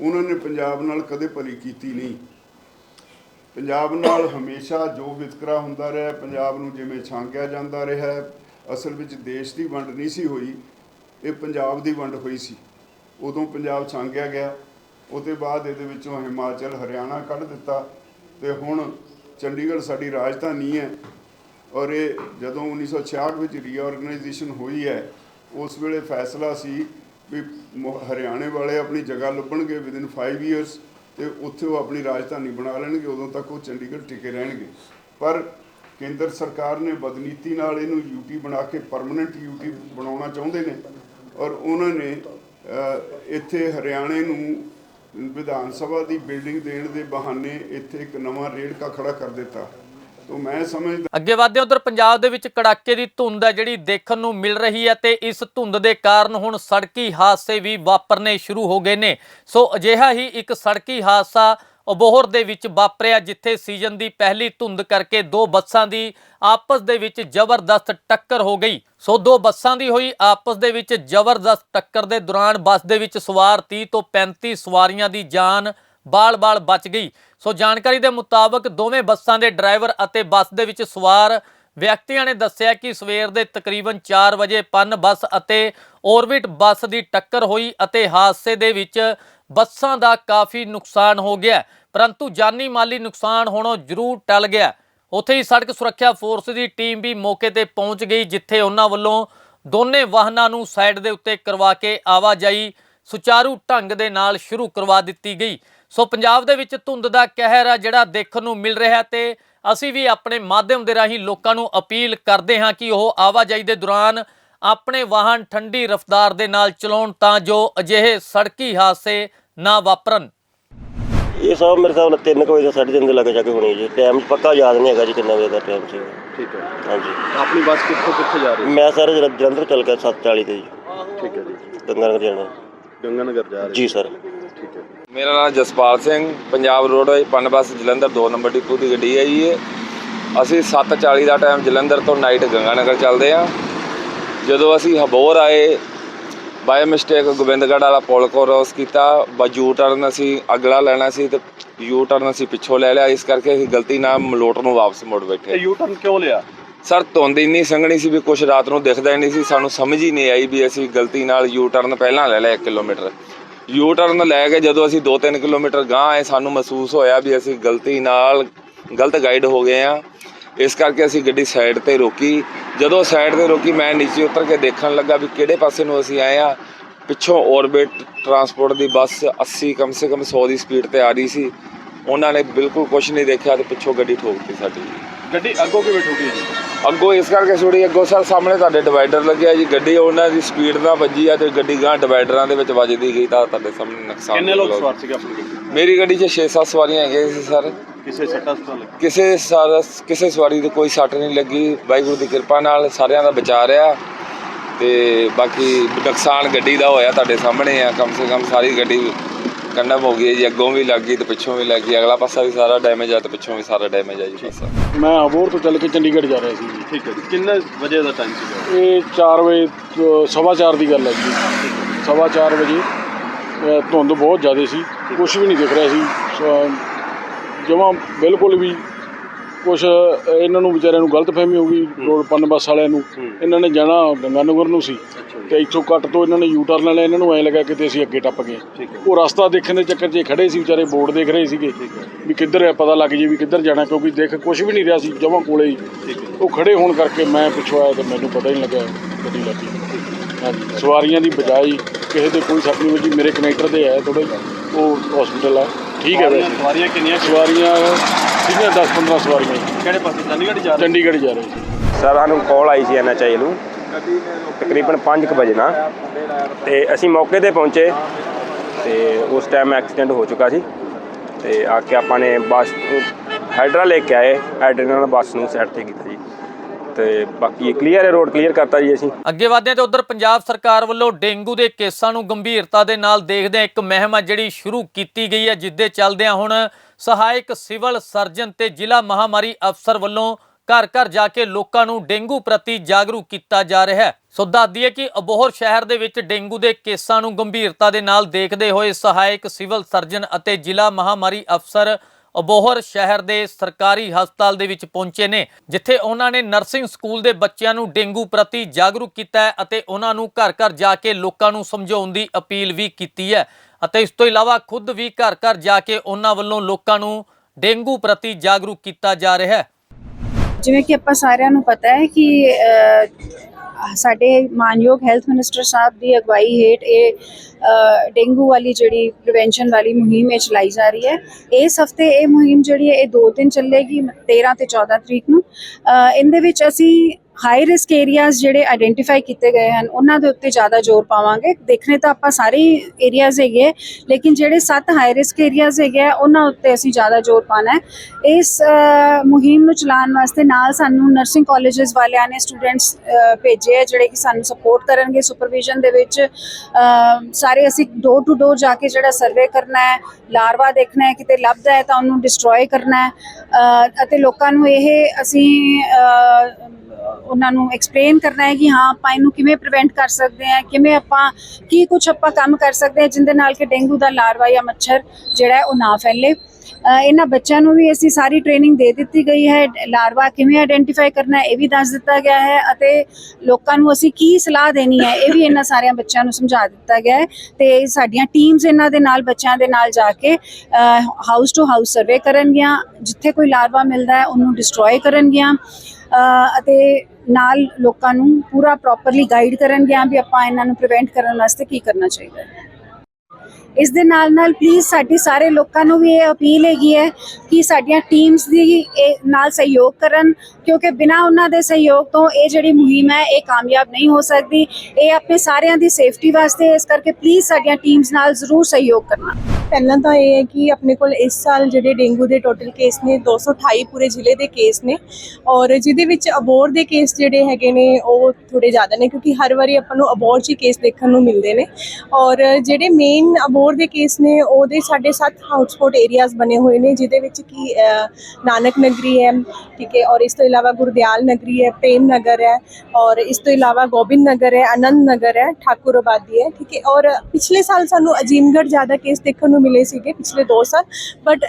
ਉਹਨਾਂ ਨੇ ਪੰਜਾਬ ਨਾਲ ਕਦੇ ਭਲੀ ਕੀਤੀ ਨਹੀਂ। ਪੰਜਾਬ ਨਾਲ ਹਮੇਸ਼ਾ ਜੋ ਵਿਤਕਰਾ ਹੁੰਦਾ ਰਿਹਾ, ਪੰਜਾਬ ਨੂੰ ਜਿਵੇਂ ਛਾਂਕਿਆ ਜਾਂਦਾ ਰਿਹਾ, ਅਸਲ ਵਿੱਚ ਦੇਸ਼ ਦੀ ਵੰਡ ਨਹੀਂ ਸੀ ਹੋਈ, ਇਹ ਪੰਜਾਬ ਦੀ ਵੰਡ ਹੋਈ ਸੀ। ਉਦੋਂ ਪੰਜਾਬ ਛਾਂਕਿਆ ਗਿਆ, ਉਹਦੇ ਬਾਅਦ ਇਹਦੇ ਵਿੱਚੋਂ ਹਿਮਾਚਲ, ਹਰਿਆਣਾ ਕੱਢ ਦਿੱਤਾ। ਤੇ ਹੁਣ ਚੰਡੀਗੜ੍ਹ ਸਾਡੀ ਰਾਜਧਾਨੀ ਹੈ ਔਰ ਇਹ ਜਦੋਂ 1966 ਵਿੱਚ ਰੀਆਰਗਨਾਈਜੇਸ਼ਨ ਹੋਈ ਹੈ, ਉਸ ਵੇਲੇ ਫੈਸਲਾ ਸੀ ਵੀ ਮੁ- ਹਰਿਆਣੇ ਵਾਲੇ ਆਪਣੀ ਜਗ੍ਹਾ ਲੱਭਣਗੇ ਵਿਦਿਨ 5 ਇਅਰਸ ਤੇ ਉੱਥੇ ਉਹ ਆਪਣੀ ਰਾਜਧਾਨੀ ਬਣਾ ਲੈਣਗੇ, ਉਦੋਂ ਤੱਕ ਉਹ ਚੰਡੀਗੜ੍ਹ ਟਿਕੇ ਰਹਿਣਗੇ। ਪਰ ਕੇਂਦਰ ਸਰਕਾਰ ਨੇ ਬਦਨੀਤੀ ਨਾਲ ਇਹਨੂੰ ਯੂਟੀ ਬਣਾ ਕੇ ਪਰਮਨੈਂਟ ਯੂਟੀ ਬਣਾਉਣਾ ਚਾਹੁੰਦੇ ਨੇ ਔਰ ਉਹਨਾਂ ਨੇ ਇੱਥੇ ਹਰਿਆਣੇ ਨੂੰ ਵਿਧਾਨ ਸਭਾ ਦੀ ਬਿਲਡਿੰਗ ਦੇਣ ਦੇ ਬਹਾਨੇ ਇੱਥੇ ਇੱਕ ਨਵਾਂ ਰੇੜਕਾ ਖੜਾ ਕਰ ਦਿੱਤਾ। ਤੋਂ ਮੈਂ ਸਮਝਦਾ ਅੱਗੇ ਵਧਦੇ ਉਧਰ ਪੰਜਾਬ ਦੇ ਵਿੱਚ ਕੜਾਕੇ ਦੀ ਧੁੰਦ ਹੈ, ਜਿਹੜੀ ਦੇਖਣ ਨੂੰ ਮਿਲ ਰਹੀ ਹੈ ਤੇ ਇਸ ਧੁੰਦ ਦੇ ਕਾਰਨ ਹੁਣ ਸੜਕੀ ਹਾਦਸੇ ਵੀ ਵਾਪਰਨੇ ਸ਼ੁਰੂ ਹੋ ਗਏ ਨੇ। ਸੋ ਅਜਿਹਾ ਹੀ ਇੱਕ ਸੜਕੀ ਹਾਦਸਾ ਅਬੋਹਰ ਦੇ ਵਿੱਚ ਵਾਪਰਿਆ, ਜਿੱਥੇ ਸੀਜ਼ਨ ਦੀ ਪਹਿਲੀ ਧੁੰਦ ਕਰਕੇ ਦੋ ਬੱਸਾਂ ਦੀ ਆਪਸ ਦੇ ਵਿੱਚ ਜ਼ਬਰਦਸਤ ਟੱਕਰ ਹੋ ਗਈ। ਸੋ ਦੋ ਬੱਸਾਂ ਦੀ ਹੋਈ ਆਪਸ ਦੇ ਵਿੱਚ ਜ਼ਬਰਦਸਤ ਟੱਕਰ ਦੇ ਦੌਰਾਨ ਬੱਸ ਦੇ ਵਿੱਚ ਸਵਾਰ 30 ਤੋਂ 35 ਸਵਾਰੀਆਂ ਦੀ ਜਾਨ ਬਾਲ-ਬਾਲ ਬਚ ਗਈ। ਸੋ ਜਾਣਕਾਰੀ ਦੇ ਮੁਤਾਬਕ ਦੋਵੇਂ ਬੱਸਾਂ ਦੇ ਡਰਾਈਵਰ ਅਤੇ ਬੱਸ ਦੇ ਵਿੱਚ ਸਵਾਰ ਵਿਅਕਤੀਆਂ ਨੇ ਦੱਸਿਆ ਕਿ ਸਵੇਰ ਦੇ ਤਕਰੀਬਨ 4 ਵਜੇ ਪਨ ਬੱਸ ਅਤੇ ਔਰਬਿਟ ਬੱਸ ਦੀ ਟੱਕਰ ਹੋਈ ਅਤੇ ਹਾਦਸੇ ਦੇ ਵਿੱਚ ਬੱਸਾਂ ਦਾ ਕਾਫੀ ਨੁਕਸਾਨ ਹੋ ਗਿਆ। ਪਰੰਤੂ ਜਾਨੀ ਮਾਲੀ ਨੁਕਸਾਨ ਹੋਣੋਂ ਜ਼ਰੂਰ ਟਲ ਗਿਆ। ਉੱਥੇ ਹੀ ਸੜਕ ਸੁਰੱਖਿਆ ਫੋਰਸ ਦੀ ਟੀਮ ਵੀ ਮੌਕੇ ਤੇ ਪਹੁੰਚ ਗਈ, ਜਿੱਥੇ ਉਹਨਾਂ ਵੱਲੋਂ ਦੋਨੇ ਵਾਹਨਾਂ ਨੂੰ ਸਾਈਡ ਦੇ ਉੱਤੇ ਕਰਵਾ ਕੇ ਆਵਾਜਾਈ ਸੁਚਾਰੂ ਢੰਗ ਦੇ ਨਾਲ ਸ਼ੁਰੂ ਕਰਵਾ ਦਿੱਤੀ ਗਈ। ਸੋ ਪੰਜਾਬ ਦੇ ਵਿੱਚ ਧੁੰਦ ਦਾ ਕਹਿਰ ਆ ਜਿਹੜਾ ਦੇਖਣ ਨੂੰ ਮਿਲ ਰਿਹਾ ਤੇ ਅਸੀਂ ਵੀ ਆਪਣੇ ਮਾਧਿਅਮ ਦੇ ਰਾਹੀਂ ਲੋਕਾਂ ਨੂੰ ਅਪੀਲ ਕਰਦੇ ਹਾਂ ਕਿ ਉਹ ਆਵਾਜਾਈ ਦੇ ਦੌਰਾਨ ਆਪਣੇ ਵਾਹਨ ਠੰਡੀ ਰਫ਼ਤਾਰ ਦੇ ਨਾਲ ਚਲਾਉਣ ਤਾਂ ਜੋ ਅਜਿਹੇ ਸੜਕੀ ਹਾਦਸੇ ਨਾ ਵਾਪਰਨ। ਇਹ ਸਭ ਮੇਰੇ ਹਿਸਾਬ ਨਾਲ 3 ਵਜੇ ਤੋਂ 3:30 ਦੇ ਲੱਗੇ ਜਾ ਕੇ ਹੋਣੀ ਜੀ। ਟਾਈਮ ਪੱਕਾ ਯਾਦ ਨਹੀਂ ਹੈਗਾ ਜੀ ਕਿੰਨਾ ਵਜੇ ਦਾ ਟਾਈਮ ਸੀ ਠੀਕ ਹੈ। ਹਾਂਜੀ। ਆਪਣੀ ਬੱਸ ਕਿੱਥੋਂ ਕਿੱਥੇ ਜਾ ਰਹੀ ਮੈਂ ਸਰ ਜਲ- ਜਲੰਧਰ ਚੱਲ ਗਿਆ 7:40 ਤੇ ਜੀ। ਠੀਕ ਹੈ ਜੀ। ਗੰਗਾਨਗਰ ਜਾਣਾ। ਗੰਗਾ ਨਗਰ ਜਾ ਰਹੀ ਜੀ ਸਰ। ਠੀਕ ਹੈ। ਮੇਰਾ ਨਾਮ Jaspal Singh Punjab road Punbus Jalandhar 2 number depot ਦੀ ਗੱਡੀ ਹੈ ਜੀ ਇਹ। ਅਸੀਂ 7:40 ਦਾ ਟਾਈਮ ਜਲੰਧਰ ਤੋਂ ਨਾਈਟ ਗੰਗਾਨਗਰ ਚੱਲਦੇ ਆ ਜਦੋਂ ਅਸੀਂ ਹਬੋਰ ਆਏ ਬਾਈ ਮਿਸਟੇਕ ਗੋਬਿੰਦਗੜ੍ਹ ਵਾਲਾ ਪੁਲ ਕ੍ਰੋਸ ਕੀਤਾ। ਬਾ ਯੂ ਟਰਨ ਅਸੀਂ ਅਗਲਾ ਲੈਣਾ ਸੀ ਤੇ ਯੂ ਟਰਨ ਅਸੀਂ ਪਿੱਛੋਂ ਲੈ ਲਿਆ। ਇਸ ਕਰਕੇ ਅਸੀਂ ਗਲਤੀ ਨਾਲ ਮਲੋਟ ਨੂੰ ਵਾਪਸ ਮੁੜ ਬੈਠੇ। ਯੂ ਟਰਨ ਕਿਉਂ ਲਿਆ? ਸਰ ਧੁੰਦ ਇੰਨੀ ਸੰਘਣੀ ਸੀ ਵੀ ਕੁਝ ਰਾਤ ਨੂੰ ਦਿਖਦਾ ਹੀ ਨਹੀਂ ਸੀ। ਸਾਨੂੰ ਸਮਝ ਹੀ ਨਹੀਂ ਆਈ ਵੀ ਅਸੀਂ ਗਲਤੀ ਨਾਲ ਯੂ ਟਰਨ ਪਹਿਲਾਂ ਲੈ ਲਿਆ 1 ਕਿਲੋਮੀਟਰ। ਯੂ ਟਰਨ ਲੈ ਕੇ ਜਦੋਂ ਅਸੀਂ 2-3 ਕਿਲੋਮੀਟਰ ਗਾਂਹ ਆਏ ਸਾਨੂੰ ਮਹਿਸੂਸ ਹੋਇਆ ਵੀ ਅਸੀਂ ਗਲਤੀ ਨਾਲ ਗਲਤ ਗਾਈਡ ਹੋ ਗਏ ਆ ਇਸ ਕਰਕੇ ਅਸੀਂ ਗੱਡੀ ਸਾਈਡ ਤੇ ਰੋਕੀ। ਜਦੋਂ ਸਾਈਡ ਤੇ ਰੋਕੀ ਮੈਂ ਨੀਚੇ ਉਤਰ ਕੇ ਦੇਖਣ ਲੱਗਾ ਵੀ ਕਿਹੜੇ ਪਾਸੇ ਨੂੰ ਅਸੀਂ ਆਏ ਆ। ਪਿੱਛੋਂ ਔਰਬਿਟ ਟਰਾਂਸਪੋਰਟ ਦੀ ਬੱਸ 80 ਕਮ ਸੇ ਕਮ 100 ਦੀ ਸਪੀਡ ਤੇ ਆ ਰਹੀ ਸੀ। ਉਹਨਾਂ ਨੇ ਬਿਲਕੁਲ ਕੁਝ ਨਹੀਂ ਦੇਖਿਆ ਤੇ ਪਿੱਛੋਂ ਗੱਡੀ ਠੋਕਤੀ ਸਾਡੀ। ਗੱਡੀ ਅੱਗੋਂ ਕਿਵੇਂ ਠੋਕੀ ਜੀ? ਅੱਗੋਂ ਇਸ ਕਰਕੇ ਛੋੜੀ ਅੱਗੋਂ ਸਰ ਸਾਹਮਣੇ ਤੁਹਾਡੇ ਡਿਵਾਈਡਰ ਲੱਗਿਆ ਜੀ। ਗੱਡੀ ਉਹਨਾਂ ਦੀ ਸਪੀਡ ਨਾਲ ਵੱਜੀ ਆ ਤੇ ਗੱਡੀ ਗਾਂ ਡਿਵਾਈਡਰਾਂ ਦੇ ਵਿੱਚ ਵੱਜਦੀ ਗਈ ਤਾਂ ਤੁਹਾਡੇ ਸਾਹਮਣੇ ਨੁਕਸਾਨ ਕਿੰਨੇ ਲੋਕ। ਸਵਾਰ ਸੀਗੇ ਆਪਣੀ ਗੱਡੀ? ਮੇਰੀ ਗੱਡੀ 'ਚ 6-7 ਸਵਾਰੀਆਂ ਹੈਗੀਆਂ ਸੀ ਸਰ। ਕਿਸੇ ਸੱਟਾ ਸੁੱਟਾਂ ਲੱਗੀ? ਕਿਸੇ ਸਾਰ ਕਿਸੇ ਸਵਾਰੀ ਦੀ ਕੋਈ ਸੱਟ ਨਹੀਂ ਲੱਗੀ। ਵਾਹਿਗੁਰੂ ਦੀ ਕਿਰਪਾ ਨਾਲ ਸਾਰਿਆਂ ਦਾ ਬਚਾ ਰਿਹਾ। ਤੇ ਬਾਕੀ ਨੁਕਸਾਨ ਗੱਡੀ ਦਾ ਹੋਇਆ ਤੁਹਾਡੇ ਸਾਹਮਣੇ ਆ। ਕਮ ਸੇ ਕਮ ਸਾਰੀ ਗੱਡੀ ਕੰਡਮ ਹੋ ਗਈ ਹੈ ਜੀ। ਅੱਗੋਂ ਵੀ ਲੱਗ ਗਈ ਤੇ ਪਿੱਛੋਂ ਵੀ ਲੱਗ ਗਈ। ਅਗਲਾ ਪਾਸਾ ਵੀ ਸਾਰਾ ਡੈਮੇਜ ਆ ਤੇ ਪਿੱਛੋਂ ਵੀ ਸਾਰਾ ਡੈਮੇਜ ਆ ਜੀ ਪਾਸਾ। ਮੈਂ ਅਬੋਰ ਤੋਂ ਚੱਲ ਕੇ ਚੰਡੀਗੜ੍ਹ ਜਾ ਰਿਹਾ ਸੀ ਜੀ। ਠੀਕ ਹੈ ਜੀ। ਕਿੰਨੇ ਵਜੇ ਦਾ ਟਾਈਮ ਸੀਗਾ? ਇਹ 4 ਵਜੇ ਤੋਂ ਸਵਾ ਚਾਰ ਦੀ ਗੱਲ ਹੈ ਜੀ। ਸਵਾ ਚਾਰ ਵਜੇ ਅ, ਧੁੰਦ ਬਹੁਤ ਜ਼ਿਆਦਾ ਸੀ। ਕੁਝ ਵੀ ਨਹੀਂ ਦਿਖ ਰਿਹਾ ਸੀ ਜਮਾ ਬਿਲਕੁਲ ਵੀ ਕੁਝ ਇਹਨਾਂ ਨੂੰ ਵਿਚਾਰਿਆਂ ਨੂੰ ਗਲਤਫਹਿਮੀ ਹੋ ਗਈ ਰੋਡ ਪੰਨ ਬੱਸ ਵਾਲਿਆਂ ਨੂੰ। ਇਹਨਾਂ ਨੇ ਜਾਣਾ ਗੰਗਾਨਗਰ ਨੂੰ ਸੀ। ਤੇ ਇੱਥੋਂ ਕੱਟ ਤੋਂ ਇਹਨਾਂ ਨੇ ਯੂ ਟਰਨ ਲੈ ਲਿਆ ਇਹਨਾਂ ਨੂੰ ਐ ਲੱਗਾ ਕਿਤੇ ਅਸੀਂ ਅੱਗੇ ਟੱਪ ਗਏ। ਉਹ ਰਸਤਾ ਦੇਖਣ ਦੇ ਚੱਕਰ 'ਚ ਖੜੇ ਸੀ ਵਿਚਾਰੇ ਬੋਰਡ ਦੇਖ ਰਹੇ ਸੀਗੇ। ਵੀ ਕਿੱਧਰ ਹੈ ਪਤਾ ਲੱਗ ਜੇ ਵੀ ਕਿੱਧਰ ਜਾਣਾ ਕਿਉਂਕਿ ਦੇਖ ਕੁਝ ਵੀ ਨਹੀਂ ਰਿਹਾ ਸੀ ਜਮਾਂ ਕੋਲੇ ਹੀ। ਉਹ ਖੜੇ ਹੋਣ ਕਰਕੇ ਮੈਂ ਪਿੱਛੋਂ ਆਇਆ ਤੇ ਮੈਨੂੰ ਪਤਾ ਹੀ ਨਹੀਂ ਲੱਗਾ ਗੱਡੀ ਲੱਗੀ। ਹਾਂਜੀ ਸਵਾਰੀਆਂ ਦੀ ਬਜਾਈ ਕਿਸੇ ਦੇ ਕੋਈ ਸੱਟ ਨਹੀਂ ਵੱਜੀ ਮੇਰੇ ਕਨੈਕਟਰ ਦੇ ਆਇਆ ਥੋੜੇ ਉਹ ਹਸਪੀਟਲ ਆ। ਠੀਕ ਹੈ ਸਵਾਰੀਆਂ ਵੈਸੇ। ਸਵਾਰੀਆਂ ਕਿੰਨੀਆਂ? ਸਵਾਰੀਆਂ ਸੀਗੀਆਂ 10 15 ਸਵਾਰੀਆਂ। ਕਿਹੜੇ ਪਾਸੇ? ਚੰਡੀਗੜ੍ਹ ਜਾ ਰਹੇ ਚੰਡੀਗੜ੍ਹ ਜਾ ਰਹੇ ਸੀ। ਸਰ ਸਾਨੂੰ ਕਾਲ ਆਈ ਸੀ ਐਨਐਚਆਈ ਨੂੰ। ਤਕਰੀਬਨ 5 ਵਜੇ ਨਾ। ਤੇ ਅਸੀਂ ਮੌਕੇ ਤੇ ਪਹੁੰਚੇ। ਤੇ ਉਸ ਟਾਈਮ ਐਕਸੀਡੈਂਟ ਹੋ ਚੁੱਕਾ ਸੀ। ਤੇ ਆ ਕੇ ਆਪਾਂ ਨੇ ਬੱਸ ਹਾਈਡਰਾ ਲੈ ਕੇ ਆਏ। ਹਾਈਡਰਾ ਨਾਲ ਬੱਸ ਨੂੰ ਸਾਈਡ ਤੇ ਕੀਤਾ ਜੀ। ਤੇ ਬਾਕੀ ਕਲੀਅਰ ਹੈ ਰੋਡ ਕਲੀਅਰ ਕਰਤਾ ਜੀ ਅਸੀਂ। ਅੱਗੇ ਵਧਦੇ ਤੇ ਉਧਰ ਪੰਜਾਬ ਸਰਕਾਰ ਵੱਲੋਂ ਡੇਂਗੂ ਦੇ ਕੇਸਾਂ ਨੂੰ ਗੰਭੀਰਤਾ ਦੇ ਨਾਲ ਦੇਖਦਿਆਂ ਇੱਕ ਮੁਹਿੰਮ ਆ ਜਿਹੜੀ ਸ਼ੁਰੂ ਕੀਤੀ ਗਈ ਹੈ, ਜਿਸ ਚੱਲਦਿਆਂ ਹੁਣ ਸਹਾਇਕ ਸਿਵਲ ਸਰਜਨ ਤੇ ਜ਼ਿਲ੍ਹਾ ਮਹਾਮਾਰੀ ਅਫਸਰ ਵੱਲੋਂ ਘਰ ਘਰ ਜਾ ਕੇ ਲੋਕਾਂ ਨੂੰ ਡੇਂਗੂ ਪ੍ਰਤੀ ਜਾਗਰੂਕ ਕੀਤਾ ਜਾ ਰਿਹਾ ਹੈ। ਸੋ ਦੱਸ ਕਿ ਅਬੋਹਰ ਸ਼ਹਿਰ ਦੇ ਵਿੱਚ ਡੇਂਗੂ ਦੇ ਕੇਸਾਂ ਨੂੰ ਗੰਭੀਰਤਾ ਦੇ ਨਾਲ ਦੇਖਦੇ ਹੋਏ ਸਹਾਇਕ ਸਿਵਲ ਸਰਜਨ ਅਤੇ ਜ਼ਿਲ੍ਹਾ ਮਹਾਮਾਰੀ ਅਫਸਰ ਅਬੋਹਰ ਸ਼ਹਿਰ ਦੇ ਸਰਕਾਰੀ ਹਸਪਤਾਲ ਦੇ ਵਿੱਚ ਪਹੁੰਚੇ ਨੇ, ਜਿੱਥੇ ਉਹਨਾਂ ਨੇ ਨਰਸਿੰਗ ਸਕੂਲ ਦੇ ਬੱਚਿਆਂ ਨੂੰ ਡੇਂਗੂ ਪ੍ਰਤੀ ਜਾਗਰੂਕ ਕੀਤਾ ਹੈ ਅਤੇ ਉਹਨਾਂ ਨੂੰ ਘਰ ਘਰ ਜਾ ਕੇ ਲੋਕਾਂ ਨੂੰ ਸਮਝਾਉਣ ਦੀ ਅਪੀਲ ਵੀ ਕੀਤੀ ਹੈ। ਅਤੇ ਇਸ ਤੋਂ ਇਲਾਵਾ ਖੁਦ ਵੀ ਘਰ ਘਰ ਜਾ ਕੇ ਉਹਨਾਂ ਵੱਲੋਂ ਲੋਕਾਂ ਨੂੰ ਡੇਂਗੂ ਪ੍ਰਤੀ ਜਾਗਰੂਕ ਕੀਤਾ ਜਾ ਰਿਹਾ ਹੈ। ਜਿਵੇਂ ਕਿ ਆਪਾਂ ਸਾਰਿਆਂ ਨੂੰ ਪਤਾ ਹੈ ਕਿ ਸਾਡੇ ਮਾਨਯੋਗ ਹੈਲਥ ਮਿਨਿਸਟਰ ਸਾਹਿਬ ਦੀ ਅਗਵਾਈ ਹੇਠ ਇਹ ਅ, ਡੇਂਗੂ ਵਾਲੀ ਜਿਹੜੀ ਪ੍ਰੀਵੈਂਸ਼ਨ ਵਾਲੀ ਮੁਹਿੰਮ ਇਹ ਚਲਾਈ ਜਾ ਰਹੀ ਹੈ। ਇਸ ਹਫ਼ਤੇ ਇਹ ਮੁਹਿੰਮ ਜਿਹੜੀ ਹੈ ਇਹ ਦੋ ਦਿਨ ਚੱਲੇਗੀ 13 ਤੇ 14 ਤਰੀਕ ਨੂੰ। ਅ, ਇਹਦੇ ਵਿੱਚ ਅਸੀਂ ਹਾਈ ਰਿਸਕ ਏਰੀਆਜ਼ ਜਿਹੜੇ ਆਇਡੈਂਟੀਫਾਈ ਕੀਤੇ ਗਏ ਹਨ ਉਹਨਾਂ ਦੇ ਉੱਤੇ ਜ਼ਿਆਦਾ ਜ਼ੋਰ ਪਾਵਾਂਗੇ। ਦੇਖਣੇ ਤਾਂ ਆਪਾਂ ਸਾਰੇ ਏਰੀਆਜ਼ ਹੈਗੇ ਹੈ, ਲੇਕਿਨ ਜਿਹੜੇ ਸੱਤ ਹਾਈ ਰਿਸਕ ਏਰੀਆਜ਼ ਹੈਗੇ ਆ ਉਹਨਾਂ ਉੱਤੇ ਅਸੀਂ ਜ਼ਿਆਦਾ ਜ਼ੋਰ ਪਾਣਾ ਹੈ। ਇਸ ਮੁਹਿੰਮ ਨੂੰ ਚਲਾਉਣ ਵਾਸਤੇ ਨਾਲ ਸਾਨੂੰ ਨਰਸਿੰਗ ਕਾਲਜਸ ਵਾਲਿਆਂ ਨੇ ਸਟੂਡੈਂਟਸ ਭੇਜੇ ਹੈ ਜਿਹੜੇ ਕਿ ਸਾਨੂੰ ਸਪੋਰਟ ਕਰਨਗੇ ਸੁਪਰਵਿਜ਼ਨ ਦੇ ਵਿੱਚ। ਸਾਰੇ ਅਸੀਂ ਡੋਰ ਟੂ ਡੋਰ ਜਾ ਕੇ ਜਿਹੜਾ ਸਰਵੇ ਕਰਨਾ ਹੈ ਲਾਰਵਾ ਦੇਖਣਾ ਹੈ ਕਿਤੇ ਲੱਭਦਾ ਹੈ ਤਾਂ ਉਹਨੂੰ ਡਿਸਟਰੋਏ ਕਰਨਾ ਹੈ। ਅਤੇ ਲੋਕਾਂ ਨੂੰ ਇਹ ਅਸੀਂ ਉਹਨਾਂ ਨੂੰ ਐਕਸਪਲੇਨ ਕਰਨਾ ਹੈ ਕਿ ਹਾਂ, ਆਪਾਂ ਇਹਨੂੰ ਕਿਵੇਂ ਪ੍ਰੀਵੈਂਟ ਕਰ ਸਕਦੇ ਹਾਂ, ਕਿਵੇਂ ਆਪਾਂ, ਕੀ ਕੁਝ ਆਪਾਂ ਕੰਮ ਕਰ ਸਕਦੇ ਹਾਂ ਜਿੰਦੇ ਨਾਲ ਕਿ ਡੇਂਗੂ ਦਾ ਲਾਰਵਾ ਜਾਂ ਮੱਛਰ ਜਿਹੜਾ ਉਹ ਨਾ ਫੈਲੇ। ਇਹਨਾਂ ਬੱਚਿਆਂ ਨੂੰ ਵੀ ਅਸੀਂ ਸਾਰੀ ਟ੍ਰੇਨਿੰਗ ਦੇ ਦਿੱਤੀ ਗਈ ਹੈ, ਲਾਰਵਾ ਕਿਵੇਂ ਆਇਡੈਂਟੀਫਾਈ ਕਰਨਾ ਇਹ ਵੀ ਦੱਸ ਦਿੱਤਾ ਗਿਆ ਹੈ ਅਤੇ ਲੋਕਾਂ ਨੂੰ ਅਸੀਂ ਕੀ ਸਲਾਹ ਦੇਣੀ ਹੈ ਇਹ ਵੀ ਇਹਨਾਂ ਸਾਰਿਆਂ ਬੱਚਿਆਂ ਨੂੰ ਸਮਝਾ ਦਿੱਤਾ ਗਿਆ ਹੈ ਤੇ ਸਾਡੀਆਂ ਟੀਮਸ ਇਹਨਾਂ ਦੇ ਨਾਲ, ਬੱਚਿਆਂ ਦੇ ਨਾਲ ਜਾ ਕੇ ਹਾਊਸ ਟੂ ਹਾਊਸ ਸਰਵੇ ਕਰਨਗੀਆਂ, ਜਿੱਥੇ ਕੋਈ ਲਾਰਵਾ ਮਿਲਦਾ ਹੈ ਉਹਨੂੰ ਡਿਸਟਰੋਏ ਕਰਨਗੀਆਂ। ਅਤੇ ਨਾਲ ਲੋਕਾਂ ਨੂੰ ਪੂਰਾ ਪ੍ਰੋਪਰਲੀ ਗਾਈਡ ਕਰਨਗੀਆਂ ਵੀ ਆਪਾਂ ਇਹਨਾਂ ਨੂੰ ਪ੍ਰੀਵੈਂਟ ਕਰਨ ਵਾਸਤੇ ਕੀ ਕਰਨਾ ਚਾਹੀਦਾ ਹੈ। ਇਸ ਦੇ ਨਾਲ ਨਾਲ ਪਲੀਜ਼ ਸਾਡੀ ਸਾਰੇ ਲੋਕਾਂ ਨੂੰ ਵੀ ਇਹ ਅਪੀਲ ਹੈਗੀ ਹੈ ਕਿ ਸਾਡੀਆਂ ਟੀਮਸ ਦੀ ਇਹ ਨਾਲ ਸਹਿਯੋਗ ਕਰਨ, ਕਿਉਂਕਿ ਬਿਨਾ ਉਹਨਾਂ ਦੇ ਸਹਿਯੋਗ ਤੋਂ ਇਹ ਜਿਹੜੀ ਮੁਹਿੰਮ ਹੈ ਇਹ ਕਾਮਯਾਬ ਨਹੀਂ ਹੋ ਸਕਦੀ। ਇਹ ਆਪਣੇ ਸਾਰਿਆਂ ਦੀ ਸੇਫਟੀ ਵਾਸਤੇ, ਇਸ ਕਰਕੇ ਪਲੀਜ਼ ਸਾਡੀਆਂ ਟੀਮਸ ਨਾਲ ਜ਼ਰੂਰ ਸਹਿਯੋਗ ਕਰਨਾ। ਪਹਿਲਾਂ ਤਾਂ ਇਹ ਹੈ ਕਿ ਆਪਣੇ ਕੋਲ ਇਸ ਸਾਲ ਜਿਹੜੇ ਡੇਂਗੂ ਦੇ ਟੋਟਲ ਕੇਸ ਨੇ 228 ਪੂਰੇ ਜ਼ਿਲ੍ਹੇ ਦੇ ਕੇਸ ਨੇ ਔਰ ਜਿਹਦੇ ਵਿੱਚ ਅਬੋਰ ਦੇ ਕੇਸ ਜਿਹੜੇ ਹੈਗੇ ਨੇ, ਉਹ ਥੋੜੇ ਜ਼ਿਆਦਾ ਨੇ ਕਿਉਂਕਿ ਹਰ ਵਾਰੀ ਆਪਾਂ ਨੂੰ ਅਬੋਰ 'ਚ ਹੀ ਕੇਸ ਦੇਖਣ ਨੂੰ ਮਿਲਦੇ ਨੇ ਔਰ ਜਿਹੜੇ ਮੇਨ ਅਬੋਰ ਦੇ ਕੇਸ ਨੇ, ਉਹਦੇ ਸਾਡੇ ਸੱਤ ਹੌਟਸਪੌਟ ਏਰੀਆਜ਼ ਬਣੇ ਹੋਏ ਨੇ, ਜਿਹਦੇ ਵਿੱਚ ਕਿ ਨਾਨਕ ਨਗਰੀ ਹੈ, ਠੀਕ ਹੈ, ਔਰ ਇਸ ਤੋਂ ਇਲਾਵਾ ਗੁਰਦਿਆਲ ਨਗਰੀ ਹੈ, ਪ੍ਰੇਮ ਨਗਰ ਹੈ ਔਰ ਇਸ ਤੋਂ ਇਲਾਵਾ ਗੋਬਿੰਦ ਨਗਰ ਹੈ, ਆਨੰਦ ਨਗਰ ਹੈ, ਠਾਕੁਰ ਆਬਾਦੀ ਹੈ, ਠੀਕ ਹੈ, ਔਰ ਪਿਛਲੇ ਸਾਲ ਸਾਨੂੰ ਅਜੀਮਗੜ੍ਹ ਜ਼ਿਆਦਾ ਕੇਸ ਦੇਖਣ ਨੂੰ ਮਿਲੇ ਸੀਗੇ ਪਿਛਲੇ 2 ਸਾਲ। ਬਟ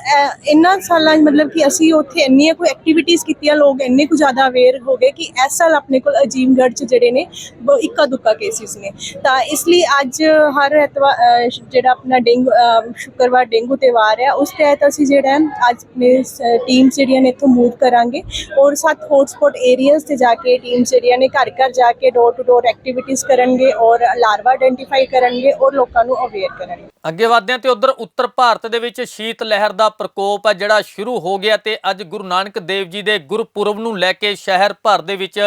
ਇਹਨਾਂ ਸਾਲਾਂ ਮਤਲਬ ਕਿ ਅਸੀਂ ਉੱਥੇ ਇੰਨੀਆਂ ਕੋਈ ਐਕਟੀਵਿਟੀਜ਼ ਕੀਤੀਆਂ, ਲੋਕ ਇੰਨੇ ਕੁ ਜ਼ਿਆਦਾ ਅਵੇਅਰ ਹੋ ਗਏ ਕਿ ਇਸ ਸਾਲ ਆਪਣੇ ਕੋਲ ਅਜੀਮਗੜ੍ਹ 'ਚ ਜਿਹੜੇ ਨੇ ਇੱਕਾ ਦੁੱਕਾ ਕੇਸਿਸ ਨੇ ਤਾਂ ਇਸ ਲਈ ਅੱਜ ਹਰ ਐਤਵਾਰ ਜਿਹੜਾ ਆਪਣਾ ਡੇਂਗੂ ਸ਼ੁੱਕਰਵਾਰ ਡੇਂਗੂ ਤੇ ਵਾਰ ਹੈ, ਉਸ ਤਹਿਤ ਅਸੀਂ ਜਿਹੜਾ ਅੱਜ ਆਪਣੇ ਟੀਮ ਜਿਹੜੀਆਂ ਨੇ ਇੱਥੋਂ ਮੂਵ ਕਰਾਂਗੇ। ਔਰ ਸੱਤ ਹੌਟਸਪੌਟ ਏਰੀਆਜ਼ ਤੇ ਜਾ ਕੇ ਟੀਮ ਜਿਹੜੀਆਂ ਨੇ ਘਰ ਘਰ ਜਾ ਕੇ ਡੋਰ ਟੂ ਡੋਰ ਐਕਟੀਵਿਟੀਜ਼ ਕਰਨਗੇ ਔਰ ਲਾਰਵਾ ਆਇਡੈਂਟੀਫਾਈ ਕਰਨਗੇ ਔਰ ਲੋਕਾਂ ਨੂੰ ਅਵੇਅਰ ਕਰਨਗੇ। ਅੱਗੇ ਵਧਦੇ ਹਾਂ ਤੇ ਉਧਰ ਉੱਤਰ ਭਾਰਤ ਦੇ ਵਿੱਚ ਸ਼ੀਤ ਲਹਿਰ ਦਾ ਪ੍ਰਕੋਪ ਹੈ, ਜਿਹੜਾ ਸ਼ੁਰੂ ਹੋ ਗਿਆ ਤੇ ਅੱਜ ਗੁਰੂ ਨਾਨਕ ਦੇਵ ਜੀ ਦੇ ਗੁਰਪੁਰਬ ਨੂੰ ਲੈ ਕੇ ਸ਼ਹਿਰ ਭਰ ਦੇ ਵਿੱਚ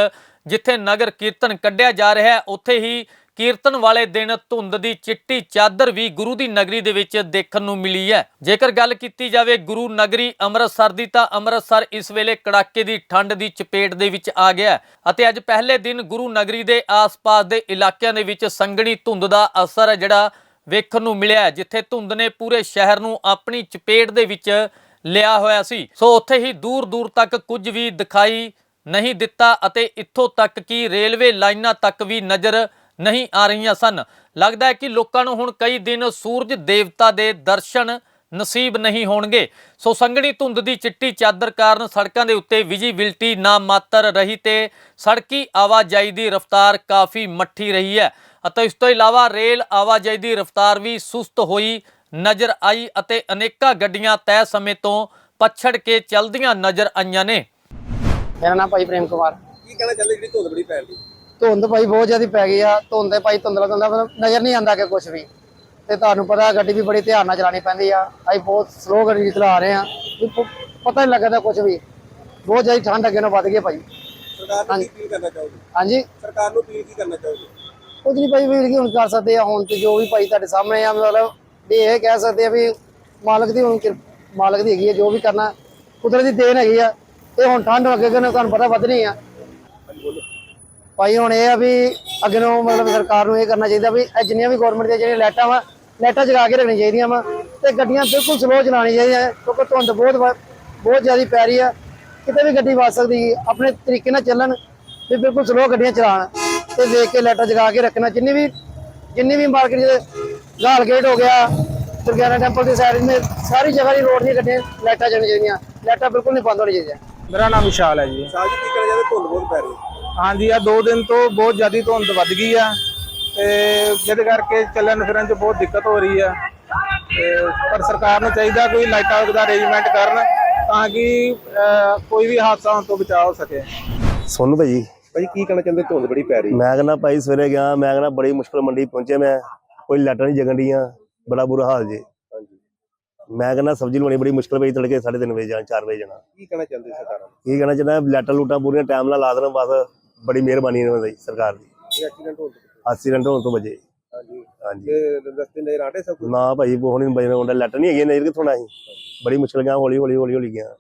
ਜਿੱਥੇ ਨਗਰ ਕੀਰਤਨ ਕੱਢਿਆ ਜਾ ਰਿਹਾ ਹੈ, ਉੱਥੇ ਹੀ ਕੀਰਤਨ ਵਾਲੇ ਦਿਨ ਧੁੰਦ ਦੀ ਚਿੱਟੀ ਚਾਦਰ ਵੀ ਗੁਰੂ ਦੀ ਨਗਰੀ ਦੇ ਵਿੱਚ ਦੇਖਣ ਨੂੰ ਮਿਲੀ ਹੈ। ਜੇਕਰ ਗੱਲ ਕੀਤੀ ਜਾਵੇ ਗੁਰੂ ਨਗਰੀ ਅੰਮ੍ਰਿਤਸਰ ਦੀ, ਤਾਂ ਅੰਮ੍ਰਿਤਸਰ ਇਸ ਵੇਲੇ ਕੜਾਕੇ ਦੀ ਠੰਡ ਦੀ ਚਪੇਟ ਦੇ ਵਿੱਚ ਆ ਗਿਆ ਅਤੇ ਅੱਜ ਪਹਿਲੇ ਦਿਨ ਗੁਰੂ ਨਗਰੀ ਦੇ ਆਸ-ਪਾਸ ਦੇ ਇਲਾਕਿਆਂ ਦੇ ਵਿੱਚ ਸੰਘਣੀ ਧੁੰਦ ਦਾ ਅਸਰ ਹੈ, ਜਿਹੜਾ ਵੇਖਣ ਨੂੰ ਮਿਲਿਆ ਜਿੱਥੇ ਧੁੰਦ ਨੇ ਪੂਰੇ ਸ਼ਹਿਰ ਨੂੰ ਆਪਣੀ ਚਪੇਟ ਦੇ ਵਿੱਚ ਲਿਆ ਹੋਇਆ ਸੀ। ਸੋ ਉੱਥੇ ਹੀ ਦੂਰ ਦੂਰ ਤੱਕ ਕੁਝ ਵੀ ਦਿਖਾਈ ਨਹੀਂ ਦਿੱਤਾ ਅਤੇ ਇੱਥੋਂ ਤੱਕ ਕਿ ਰੇਲਵੇ ਲਾਈਨਾਂ ਤੱਕ ਵੀ ਨਜ਼ਰ ਨਹੀਂ ਆ ਰਹੀਆਂ ਸਨ। ਲੱਗਦਾ ਹੈ ਕਿ ਲੋਕਾਂ ਨੂੰ ਹੁਣ ਕਈ ਦਿਨ ਸੂਰਜ ਦੇਵਤਾ ਦੇ ਦਰਸ਼ਨ ਨਸੀਬ ਨਹੀਂ ਹੋਣਗੇ। ਸੋ ਸੰਘਣੀ ਧੁੰਦ ਦੀ ਚਿੱਟੀ ਚਾਦਰ ਕਾਰਨ ਸੜਕਾਂ ਦੇ ਉੱਤੇ ਵਿਜੀਬਿਲਟੀ ਨਾ ਮਾਤਰ ਰਹੀ ਤੇ ਸੜਕੀ ਆਵਾਜਾਈ ਦੀ ਰਫ਼ਤਾਰ ਕਾਫੀ ਮੱਠੀ ਰਹੀ ਹੈ। ਅਤੇ ਇਸ ਤੋਂ ਇਲਾਵਾ ਰੇਲ ਆਵਾਜਾਈ ਦੀ ਰਫ਼ਤਾਰ ਵੀ ਸੁਸਤ ਹੋਈ ਨਜ਼ਰ ਆਈ ਅਤੇ ਅਨੇਕਾਂ ਗੱਡੀਆਂ ਤੈਅ ਸਮੇਂ ਤੋਂ ਪਛੜ ਕੇ ਚਲਦੀਆਂ ਨਜ਼ਰ ਆਈਆਂ ਨੇ। ਮੇਰਾ ਨਾਮ ਭਾਈ ਪ੍ਰੇਮ ਕੁਮਾਰ। ਕੀ ਕਹਿਣਾ ਚਾਹੁੰਦੇ ਜਿਹੜੀ ਧੁੰਦ ਬੜੀ ਪੈ ਰਹੀ? ਧੁੰਦ ਭਾਈ ਬਹੁਤ ਜ਼ਿਆਦਾ ਪੈ ਗਈ ਆ। ਧੁੰਦ ਦੇ ਭਾਈ ਧੁੰਦਲਾ ਧੁੰਦਲਾ ਮਤਲਬ ਨਜ਼ਰ ਨਹੀਂ ਆਉਂਦਾ ਕਿ ਕੁਝ ਵੀ। ਤੇ ਤੁਹਾਨੂੰ ਪਤਾ ਗੱਡੀ ਵੀ ਬੜੀ ਧਿਆਨ ਨਾਲ ਚਲਾਉਣੀ ਪੈਂਦੀ ਆ। ਅਸੀਂ ਬਹੁਤ ਸਲੋ ਗੱਡੀ ਚਲਾ ਰਹੇ ਆ। ਪਤਾ ਨਹੀਂ ਲੱਗਦਾ ਕੁਝ ਵੀ। ਬਹੁਤ ਜ਼ਿਆਦਾ ਠੰਡ ਅੱਗੇ ਨਾਲੋਂ ਵੱਧ ਗਈ ਭਾਈ। ਸਰਕਾਰ ਨੂੰ ਕੀ ਕਰਨਾ ਚਾਹੋਗੇ? ਹਾਂਜੀ। ਸਰਕਾਰ ਨੂੰ ਕੀ ਕਰਨਾ ਚਾਹੋਗੇ? ਕੁਝ ਨਹੀਂ ਭਾਈ ਵੀਰ ਕੀ ਹੁਣ ਕਰ ਸਕਦੇ ਆ, ਹੁਣ ਤੇ ਜੋ ਵੀ ਭਾਈ ਤੁਹਾਡੇ ਸਾਹਮਣੇ ਆ, ਮਤਲਬ ਵੀ ਇਹ ਕਹਿ ਸਕਦੇ ਆ ਵੀ ਮਾਲਕ ਦੀ ਹੁਣ ਕਿਰ- ਮਾਲਕ ਦੀ ਹੈਗੀ ਆ, ਜੋ ਵੀ ਕਰਨਾ, ਕੁਦਰਤ ਦੀ ਦੇਣ ਹੈਗੀ ਆ, ਇਹ ਹੁਣ ਠੰਡ ਅੱਗੇ ਅੱਗੇ ਤੁਹਾਨੂੰ ਪਤਾ ਵਧਣੀ ਆ। ਭਾਈ ਹੁਣ ਇਹ ਆ ਵੀ ਅੱਗੇ ਨੂੰ ਮਤਲਬ ਸਰਕਾਰ ਨੂੰ ਇਹ ਕਰਨਾ ਚਾਹੀਦਾ ਵੀ ਇਹ ਜਿੰਨੀਆਂ ਵੀ ਗਵਰਨਮੈਂਟ ਦੀਆਂ ਜਿਹੜੀਆਂ ਲਾਈਟਾਂ ਵਾ, ਲਾਈਟਾਂ ਜਗਾ ਕੇ ਰੱਖਣੀਆਂ ਚਾਹੀਦੀਆਂ ਵਾ, ਤੇ ਗੱਡੀਆਂ ਬਿਲਕੁਲ ਸਲੋ ਚਲਾਉਣੀਆਂ ਚਾਹੀਦੀਆਂ, ਕਿਉਂਕਿ ਧੁੰਦ ਬਹੁਤ ਬਹੁਤ ਜ਼ਿਆਦਾ ਪੈ ਰਹੀ ਆ, ਕਿਤੇ ਵੀ ਗੱਡੀ ਵੱਜ ਸਕਦੀ, ਆਪਣੇ ਤਰੀਕੇ ਨਾਲ ਚੱਲਣ ਤੇ ਬਿਲਕੁਲ ਸਲੋ ਗੱਡੀਆਂ ਚਲਾਉਣ। ਤੇ ਦੇਖ ਕੇ ਲਾਈਟਾਂ ਜਗਾ ਕੇ ਰੱਖਣਾ। ਜਿੰਨੀ ਵੀ ਜਿੰਨੀ ਵੀ ਮਾਰਕੀਟ ਦੇ ਲਾਲ ਗੇਟ ਹੋ ਗਿਆ ਦੁਰਗਿਆਨਾ ਟੈਂਪਲ ਦੀ ਸਾਈਡ ਮੇ ਸਾਰੀ ਜਗ੍ਹਾ ਦੀ ਰੋਡ ਦੀਆਂ ਗੱਡੀਆਂ ਲਾਈਟਾਂ ਚੱਲਣੀਆਂ ਚਾਹੀਦੀਆਂ। ਲਾਈਟਾਂ ਬਿਲਕੁਲ ਨਹੀਂ ਬੰਦ ਹੋਣੀ ਚਾਹੀਦੀਆਂ। ਮੇਰਾ ਨਾਮ ਵਿਸ਼ਾਲ ਹੈ ਜੀ। ਸਾਜ ਕੀ ਚਾਹੁੰਦੇ ਧੁੰਦ ਬਹੁਤ ਪੈ ਰਹੀ ਹਾਂਜੀ ਆ ਦੋ ਦਿਨ ਤੋਂ ਬਹੁਤ ਜ਼ਿਆਦਾ ਧੁੰਦ ਵੱਧ ਗਈ ਆ। ਤੇ ਜਿਹਦੇ ਕਰਕੇ ਚੱਲਣ ਫਿਰਨ 'ਚ ਬਹੁਤ ਦਿੱਕਤ ਹੋ ਰਹੀ ਆ। ਤੇ ਪਰ ਸਰਕਾਰ ਨੂੰ ਚਾਹੀਦਾ ਕੋਈ ਲਾਈਟਾਂ ਦਾ ਅਰੇਂਜਮੈਂਟ ਕਰਨ ਤਾਂ ਕਿ ਕੋਈ ਵੀ ਹਾਦਸਾ ਹੋਣ ਤੋਂ ਬਚਾਅ ਹੋ ਸਕੇ। ਸੋਨੂੰ ਭਾਜੀ ਭਾਈ ਕੀ ਕਹਿਣਾ ਚਾਹੁੰਦੇ? ਧੁੰਦ ਬੜੀ ਪੈ ਰਹੀ ਮੈਂ ਕਹਿੰਦਾ ਭਾਈ ਸਵੇਰੇ ਗਿਆ ਮੈਂ ਕਹਿੰਦਾ ਬੜੀ ਮੁਸ਼ਕਲ ਮੰਡੀ ਪਹੁੰਚਿਆ ਮੈਂ। ਕੋਈ ਲਾਈਟਾਂ ਨਹੀਂ ਜਗਣ ਡੀਆਂ ਬੜਾ ਬੁਰਾ ਹਾਲ ਜੇ। ਮੈਂ ਕਹਿੰਦਾ ਸਬਜ਼ੀ ਲਵਾਉਣੀ ਬੜੀ ਮੁਸ਼ਕਲ ਪਈ ਤੜਕੇ 3:30 ਵਜੇ ਜਾਣਾ 4 ਵਜੇ ਜਾਣਾ। ਕੀ ਕਹਿਣਾ ਚਾਹੁੰਦੇ ਸਰਕਾਰ ਨੂੰ? ਕੀ ਕਹਿਣਾ ਚਾਹੁੰਦਾ ਲਾਈਟਾਂ ਲੂਟਾਂ ਪੂਰੀਆਂ ਟਾਈਮ ਨਾਲ ਲਾ ਦੇਣ ਬਸ ਬੜੀ ਮਿਹਰਬਾਨੀ ਇਹਨਾਂ ਦੀ ਸਰਕਾਰ ਦੀ। ਐਕਸੀਡੈਂਟ ਹੋਣ ਤੋਂ ਐਕਸੀਡੈਂਟ ਹੋਣ ਤੋਂ ਬਚੇ। ਹਾਂਜੀ। ਹਾਂਜੀ। ਤੇ ਰਸਤੇ ਨਜ਼ਰ ਆਟੇ ਸਭ ਕੁਝ ਨਾ ਭਾਈ ਨਹੀਂ ਬਜਣਾ ਹੁੰਦਾ ਲੈਟਰ ਨਹੀਂ ਹੈਗੀ ਨਜ਼ਰ ਕਿੱਥੋਂ ਸੀ ਬੜੀ ਮੁਸ਼ਕਲ ਗਿਆ ਹੌਲੀ ਹੌਲੀ ਹੌਲੀ ਹੌਲੀ ਗਿਆ।